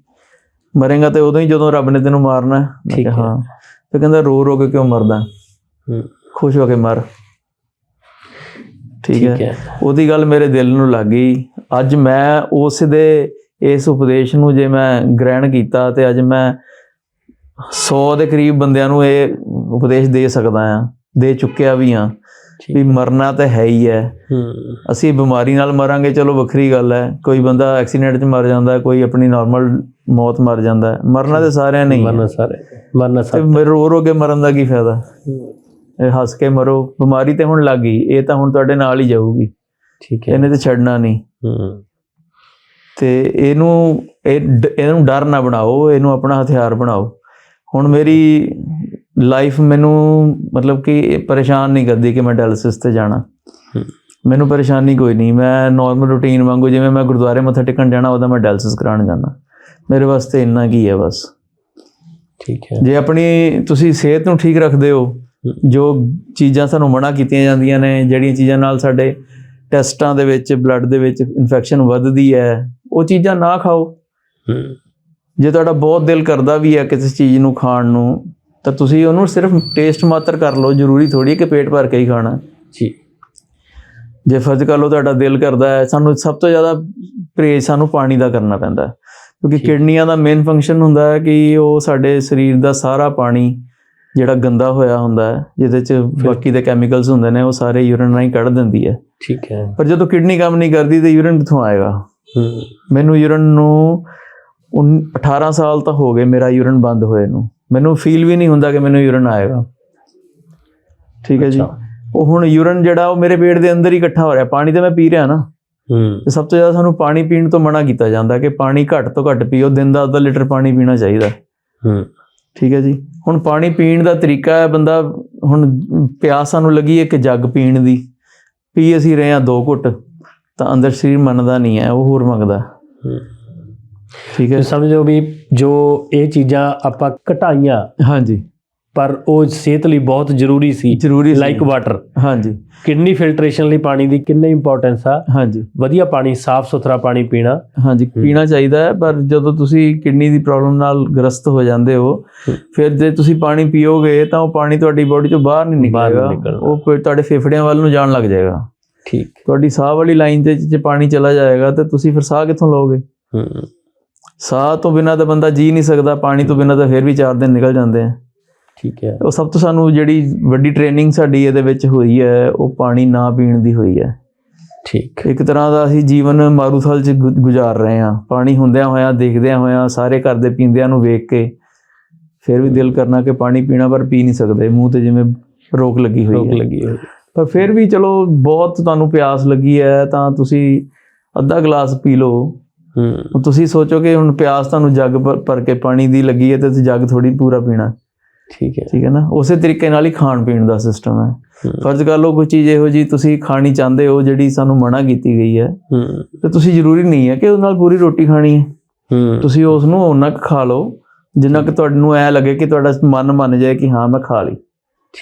ਮਰੇਗਾ ਤੇ ਉਦੋਂ ਹੀ ਜਦੋਂ ਰੱਬ ਨੇ ਤੈਨੂੰ ਮਾਰਨਾ ਹੈ। ਮੈਂ ਠੀਕ ਕਿਹਾ ਹੈ। ਤੇ ਕਹਿੰਦਾ ਰੋ ਰੋ ਕੇ ਕਿਉਂ ਮਰਦਾ? ਹੂੰ। ਖੁਸ਼ ਹੋ ਕੇ ਮਰ। ਠੀਕ ਹੈ। ਉਹਦੀ ਗੱਲ ਮੇਰੇ ਦਿਲ ਨੂੰ ਲੱਗ ਗਈ। ਅੱਜ ਮੈਂ ਉਸ ਦੇ ਇਸ ਉਪਦੇਸ਼ ਨੂੰ ਜੇ ਮੈਂ ਗ੍ਰਹਿਣ ਕੀਤਾ ਤੇ ਅੱਜ ਮੈਂ 100 ਦੇ ਕਰੀਬ ਬੰਦਿਆਂ ਨੂੰ ਇਹ ਉਪਦੇਸ਼ ਦੇ ਸਕਦਾ ਆ ਦੇ ਚੁੱਕਿਆ ਵੀ ਆ ਵੀ ਮਰਨਾ ਤਾਂ ਹੈ ਹੀ ਹੈ। ਅਸੀਂ ਬਿਮਾਰੀ ਨਾਲ ਮਰਾਂਗੇ ਚਲੋ ਵੱਖਰੀ ਗੱਲ ਹੈ। ਕੋਈ ਬੰਦਾ ਐਕਸੀਡੈਂਟ 'ਚ ਮਰ ਜਾਂਦਾ ਕੋਈ ਆਪਣੀ ਨਾਰਮਲ ਮੌਤ ਮਰ ਜਾਂਦਾ। ਮਰਨਾ ਤੇ ਸਾਰਿਆਂ ਨੇ ਹੀ ਹੈ। ਮਰਨਾ ਸਾਰੇ ਮਰਨਾ ਮੇਰੇ ਰੋ ਰੋ ਕੇ ਮਰਨ ਦਾ ਕੀ ਫਾਇਦਾ? ਹੱਸ ਕੇ ਮਰੋ। ਬਿਮਾਰੀ ਤੇ ਹੁਣ ਲੱਗ ਗਈ। ਇਹ ਤਾਂ ਹੁਣ ਤੁਹਾਡੇ ਨਾਲ ਹੀ ਜਾਊਗੀ। ਠੀਕ ਹੈ। ਇਹਨੇ ਤੇ ਛੱਡਣਾ ਨਹੀਂ। ਤੇ ਇਹਨੂੰ ਇਹ ਇਹਨੂੰ ਡਰ ਨਾ ਬਣਾਓ। ਇਹਨੂੰ ਆਪਣਾ ਹਥਿਆਰ ਬਣਾਓ। ਹੁਣ ਮੇਰੀ ਲਾਈਫ ਮੈਨੂੰ ਮਤਲਬ ਕਿ ਪਰੇਸ਼ਾਨ ਨਹੀਂ ਕਰਦੀ ਕਿ ਮੈਂ ਡਾਇਲਿਸਿਸ ਤੇ ਜਾਣਾ। ਮੈਨੂੰ ਪਰੇਸ਼ਾਨੀ ਕੋਈ ਨਹੀਂ। ਮੈਂ ਨਾਰਮਲ ਰੂਟੀਨ ਵਾਂਗੂ ਜਿਵੇਂ ਮੈਂ ਗੁਰਦੁਆਰੇ ਮੱਥਾ ਟੇਕਣ ਜਾਣਾ ਉਹਦਾ ਮੈਂ ਡਾਇਲਿਸਿਸ ਕਰਾਉਣ ਜਾਣਾ ਮੇਰੇ ਵਾਸਤੇ ਇੰਨਾ ਕੀ ਹੈ ਬਸ। ਠੀਕ ਹੈ। ਜੇ ਆਪਣੀ ਤੁਸੀਂ ਸਿਹਤ ਨੂੰ ਠੀਕ ਰੱਖਦੇ ਹੋ ਜੋ ਚੀਜ਼ਾਂ ਸਾਨੂੰ ਮਨਾ ਕੀਤੀਆਂ ਜਾਂਦੀਆਂ ਨੇ ਜਿਹੜੀਆਂ ਚੀਜ਼ਾਂ ਨਾਲ ਸਾਡੇ ਟੈਸਟਾਂ ਦੇ ਵਿੱਚ ਬਲੱਡ ਦੇ ਵਿੱਚ ਇਨਫੈਕਸ਼ਨ ਵੱਧਦੀ ਹੈ ਉਹ ਚੀਜ਼ਾਂ ਨਾ ਖਾਓ। ਜੇ ਤੁਹਾਡਾ ਬਹੁਤ ਦਿਲ ਕਰਦਾ ਵੀ ਹੈ ਕਿਸੇ ਚੀਜ਼ ਨੂੰ ਖਾਣ ਨੂੰ ਤਾਂ ਤੁਸੀਂ ਉਹਨੂੰ ਸਿਰਫ ਟੇਸਟ ਮਾਤਰ ਕਰ ਲਓ ਜ਼ਰੂਰੀ ਥੋੜੀ ਕਿ ਪੇਟ ਭਰ ਕੇ ਹੀ ਖਾਣਾ। ਜੀ। ਜੇ ਫਰਜ਼ ਕਰ ਲਓ ਤੁਹਾਡਾ ਦਿਲ ਕਰਦਾ ਹੈ ਸਾਨੂੰ ਸਭ ਤੋਂ ਜ਼ਿਆਦਾ ਪਰਹੇਜ਼ ਸਾਨੂੰ ਪਾਣੀ ਦਾ ਕਰਨਾ ਪੈਂਦਾ ਕਿਉਂਕਿ। ਕਿਡਨੀਆਂ ਦਾ ਮੇਨ ਫੰਕਸ਼ਨ ਹੁੰਦਾ ਹੈ ਕਿ ਉਹ ਸਾਡੇ ਸਰੀਰ ਦਾ ਸਾਰਾ ਪਾਣੀ ਜਿਹੜਾ ਗੰਦਾ ਹੋਇਆ ਹੁੰਦਾ ਹੈ ਜਿਹਦੇ ਚ ਬਾਕੀ ਦੇ ਕੈਮੀਕਲਸ ਹੁੰਦੇ ਨੇ ਉਹ ਸਾਰੇ ਯੂਰਿਨ ਰਾਹੀਂ ਕੱਢ ਦਿੰਦੀ ਹੈ। ਠੀਕ ਹੈ। ਪਰ ਜਦੋਂ ਕਿਡਨੀ ਕੰਮ ਨਹੀਂ ਕਰਦੀ ਤੇ ਯੂਰਿਨ ਕਿੱਥੋਂ ਆਏਗਾ? ਮੈਨੂੰ ਯੂਰਿਨ ਨੂੰ ਉਨ- 18 ਸਾਲ ਤਾਂ ਹੋ ਗਏ ਮੇਰਾ ਯੂਰਿਨ ਬੰਦ ਹੋਏ ਨੂੰ। ਮੈਨੂੰ ਫੀਲ ਵੀ ਨਹੀਂ ਹੁੰਦਾ ਕਿ ਮੈਨੂੰ ਯੂਰਿਨ ਆਏਗਾ। ਠੀਕ ਹੈ ਜੀ। ਉਹ ਹੁਣ ਯੂਰਿਨ ਜਿਹੜਾ ਉਹ ਮੇਰੇ ਪੇਟ ਦੇ ਅੰਦਰ ਹੀ ਇਕੱਠਾ ਹੋ ਰਿਹਾ। ਪਾਣੀ ਤਾਂ ਮੈਂ ਪੀ ਰਿਹਾ ਨਾ। ਹੂੰ। ਤੇ ਸਭ ਤੋਂ ਜ਼ਿਆਦਾ ਸਾਨੂੰ ਪਾਣੀ ਪੀਣ ਤੋਂ ਮਨਾ ਕੀਤਾ ਜਾਂਦਾ ਕਿ ਪਾਣੀ ਘੱਟ ਤੋਂ ਘੱਟ ਪੀਓ ਦਿਨ ਦਾ ਅੱਧਾ ਲੀਟਰ ਪਾਣੀ ਪੀਣਾ ਚਾਹੀਦਾ। ਹੂੰ। ਠੀਕ ਹੈ ਜੀ। ਹੁਣ ਪਾਣੀ ਪੀਣ ਦਾ ਤਰੀਕਾ ਹੈ ਬੰਦਾ ਹੁਣ ਪਿਆਸ ਸਾਨੂੰ ਲੱਗੀ ਇੱਕ ਜੱਗ ਪੀਣ ਦੀ। ਪੀ ਅਸੀਂ ਰਹੇ ਹਾਂ ਦੋ ਘੁੱਟ ਤਾਂ ਅੰਦਰ ਸਰੀਰ ਮੰਨਦਾ ਨਹੀਂ ਹੈ ਉਹ ਹੋਰ ਮੰਗਦਾ। ਹੂੰ। ਠੀਕ ਹੈ। ਸਮਝੋ ਵੀ ਜੋ ਇਹ ਚੀਜ਼ਾਂ ਆਪਾਂ ਘਟਾਈਆਂ ਹਾਂਜੀ। ਪਰ ਉਹ ਸਿਹਤ ਲਈ ਬਹੁਤ ਜ਼ਰੂਰੀ ਸੀ ਜ਼ਰੂਰੀ। ਲਾਈਕ ਵਾਟਰ ਹਾਂਜੀ। ਕਿਡਨੀ ਫਿਲਟਰੇਸ਼ਨ ਲਈ ਪਾਣੀ ਦੀ ਕਿੰਨੀ ਇੰਪੋਰਟੈਂਸ ਆ। ਹਾਂਜੀ। ਵਧੀਆ ਪਾਣੀ ਸਾਫ਼ ਸੁਥਰਾ ਪਾਣੀ ਪੀਣਾ। ਹਾਂਜੀ ਪੀਣਾ ਚਾਹੀਦਾ ਹੈ ਪਰ ਜਦੋਂ ਤੁਸੀਂ ਕਿਡਨੀ ਦੀ ਪ੍ਰੋਬਲਮ ਨਾਲ ਗ੍ਰਸਤ ਹੋ ਜਾਂਦੇ ਹੋ। ਫਿਰ ਜੇ ਤੁਸੀਂ ਪਾਣੀ ਪੀਓਗੇ ਤਾਂ ਉਹ ਪਾਣੀ ਤੁਹਾਡੀ ਬੋਡੀ ਚੋਂ ਬਾਹਰ ਨਹੀਂ ਨਿਕਲੇਗਾ। ਉਹ ਤੁਹਾਡੇ ਫੇਫੜਿਆਂ ਵੱਲ ਨੂੰ ਜਾਣ ਲੱਗ ਜਾਏਗਾ। ਠੀਕ। ਤੁਹਾਡੀ ਸਾਹ ਵਾਲੀ ਲਾਈਨ ਤੇ ਜੇ ਪਾਣੀ ਚਲਾ ਜਾਏਗਾ ਤੇ ਤੁਸੀਂ ਫਿਰ ਸਾਹ ਕਿੱਥੋਂ ਲਓਗੇ? ਹੂੰ। ਸਾਹ ਤੋਂ ਬਿਨਾਂ ਤਾਂ ਬੰਦਾ ਜੀ ਨਹੀਂ ਸਕਦਾ ਪਾਣੀ ਤੋਂ ਬਿਨਾਂ ਤਾਂ ਫਿਰ ਵੀ 4 ਦਿਨ ਨਿਕਲ ਜਾਂਦੇ ਆ। ਠੀਕ ਹੈ। ਉਹ ਸਭ ਤੋਂ ਸਾਨੂੰ ਜਿਹੜੀ ਵੱਡੀ ਟ੍ਰੇਨਿੰਗ ਸਾਡੀ ਇਹਦੇ ਵਿੱਚ ਹੋਈ ਹੈ ਉਹ ਪਾਣੀ ਨਾ ਪੀਣ ਦੀ ਹੋਈ ਹੈ। ਠੀਕ। ਇੱਕ ਤਰ੍ਹਾਂ ਦਾ ਅਸੀਂ ਜੀਵਨ ਮਾਰੂਥਲ 'ਚ ਗੁਜ਼ਾਰ ਰਹੇ ਹਾਂ। ਪਾਣੀ ਹੁੰਦਿਆਂ ਹੋਇਆਂ ਦੇਖਦਿਆਂ ਹੋਇਆਂ ਸਾਰੇ ਘਰ ਦੇ ਪੀਂਦਿਆਂ ਨੂੰ ਵੇਖ ਕੇ ਫਿਰ ਵੀ ਦਿਲ ਕਰਨਾ ਕਿ ਪਾਣੀ ਪੀਣਾ ਪਰ ਪੀ ਨਹੀਂ ਸਕਦੇ। ਮੂੰਹ ਤੇ ਜਿਵੇਂ ਰੋਕ ਲੱਗੀ ਰੋਕ ਹੋਈ ਹੈ। ਲੱਗੀ ਹੋਈ ਪਰ ਫਿਰ ਵੀ ਚਲੋ ਬਹੁਤ ਤੁਹਾਨੂੰ ਪਿਆਸ ਲੱਗੀ ਹੈ ਤਾਂ ਤੁਸੀਂ ਅੱਧਾ ਗਲਾਸ ਪੀ ਲਓ। ਹੂੰ। ਤੁਸੀਂ ਸੋਚੋ ਕਿ ਹੁਣ ਪਿਆਸ ਤੁਹਾਨੂੰ ਜੱਗ ਭਰ- ਕੇ ਪਾਣੀ ਦੀ ਲੱਗੀ ਹੈ ਤੇ ਤੁਸੀਂ ਜੱਗ ਥੋੜੀ ਪੂਰਾ ਪੀਣਾ। ਠੀਕ ਹੈ। ਠੀਕ ਹੈ ਨਾ? ਉਸੇ ਤਰੀਕੇ ਨਾਲ ਹੀ ਖਾਣ ਪੀਣ ਦਾ ਸਿਸਟਮ ਹੈ। ਫਰਜ਼ ਕਰ ਲਓ ਕੋਈ ਚੀਜ਼ ਇਹੋ ਜੀ ਤੁਸੀਂ ਖਾਣੀ ਚਾਹੁੰਦੇ ਹੋ ਜਿਹੜੀ ਸਾਨੂੰ ਮਨਾ ਕੀਤੀ ਗਈ ਹੈ। ਹੂੰ। ਤੇ ਤੁਸੀਂ ਜ਼ਰੂਰੀ ਨਹੀਂ ਹੈ ਕਿ ਉਹਦੇ ਨਾਲ ਪੂਰੀ ਰੋਟੀ ਖਾਣੀ ਹੈ। ਹੂੰ। ਤੁਸੀਂ ਉਸ ਨੂੰ ਓਨਾ ਕੁ ਖਾ ਲਓ ਜਿੰਨਾ ਕਿ ਤੁਹਾਨੂੰ ਐ ਲੱਗੇ ਕਿ ਤੁਹਾਡਾ ਮਨ ਮੰਨ ਜਾਏ ਕਿ ਹਾਂ ਮੈਂ ਖਾ ਲਈ।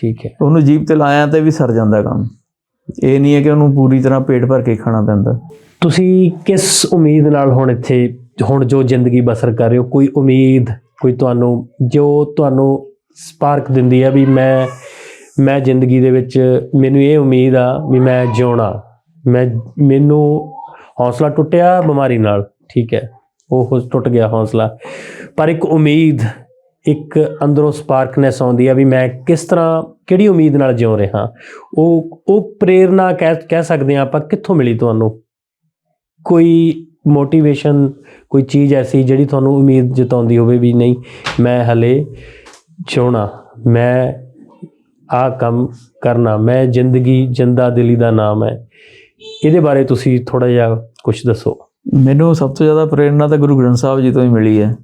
ਠੀਕ ਹੈ। ਉਹਨੂੰ ਜੀਭ ਤੇ ਲਾਇਆ ਤੇ ਵੀ ਸਰ ਜਾਂਦਾ ਕੰਮ। ਇਹ ਨਹੀਂ ਹੈ ਕਿ ਉਹਨੂੰ ਪੂਰੀ ਤਰ੍ਹਾਂ ਪੇਟ ਭਰ ਕੇ ਖਾਣਾ ਪੈਂਦਾ। ਤੁਸੀਂ ਕਿਸ ਉਮੀਦ ਨਾਲ ਹੁਣ ਇੱਥੇ, ਹੁਣ ਜੋ ਜ਼ਿੰਦਗੀ ਬਸਰ ਕਰ ਰਹੇ ਹੋ, ਕੋਈ ਉਮੀਦ, ਕੋਈ ਤੁਹਾਨੂੰ, ਜੋ ਤੁਹਾਨੂੰ ਸਪਾਰਕ ਦਿੰਦੀ ਹੈ ਵੀ ਮੈਂ ਮੈਂ ਜ਼ਿੰਦਗੀ ਦੇ ਵਿੱਚ ਮੈਨੂੰ ਇਹ ਉਮੀਦ ਆ ਵੀ ਮੈਂ ਜਿਉਣਾ। ਮੈਂ, ਮੈਨੂੰ ਹੌਸਲਾ ਟੁੱਟਿਆ ਬਿਮਾਰੀ ਨਾਲ, ਠੀਕ ਹੈ। ਉਹ ਟੁੱਟ ਗਿਆ ਹੌਸਲਾ। ਪਰ ਇੱਕ ਉਮੀਦ, ਇੱਕ ਅੰਦਰੋਂ ਸਪਾਰਕਨੈਸ ਆਉਂਦੀ ਆ ਵੀ ਮੈਂ ਕਿਸ ਤਰ੍ਹਾਂ, ਕਿਹੜੀ ਉਮੀਦ ਨਾਲ ਜਿਉ ਰਿਹਾ। ਉਹ ਉਹ ਪ੍ਰੇਰਣਾ ਕਹਿ ਕਹਿ ਸਕਦੇ ਆ ਆਪਾਂ ਕਿੱਥੋਂ ਮਿਲੀ ਤੁਹਾਨੂੰ? ਕੋਈ ਮੋਟੀਵੇਸ਼ਨ ਕੋਈ ਚੀਜ਼ ਐਸੀ ਜਿਹੜੀ ਤੁਹਾਨੂੰ ਉਮੀਦ ਜਤਾਉਂਦੀ ਹੋਵੇ ਵੀ ਨਹੀਂ ਮੈਂ ਹਲੇ ਜਿਉਣਾ ਮੈਂ ਆ ਕੰਮ ਕਰਨਾ ਮੈਂ ਜ਼ਿੰਦਗੀ ਜਿੰਦਾ ਦਿਲੀ ਦਾ ਨਾਮ ਹੈ। ਇਹਦੇ ਬਾਰੇ ਤੁਸੀਂ ਥੋੜਾ ਜਿਹਾ ਕੁਝ ਦੱਸੋ। ਮੈਨੂੰ ਸਭ ਤੋਂ ਜ਼ਿਆਦਾ ਪ੍ਰੇਰਣਾ ਤਾਂ ਗੁਰੂ ਗ੍ਰੰਥ ਸਾਹਿਬ ਜੀ ਤੋਂ ਹੀ ਮਿਲੀ ਹੈ।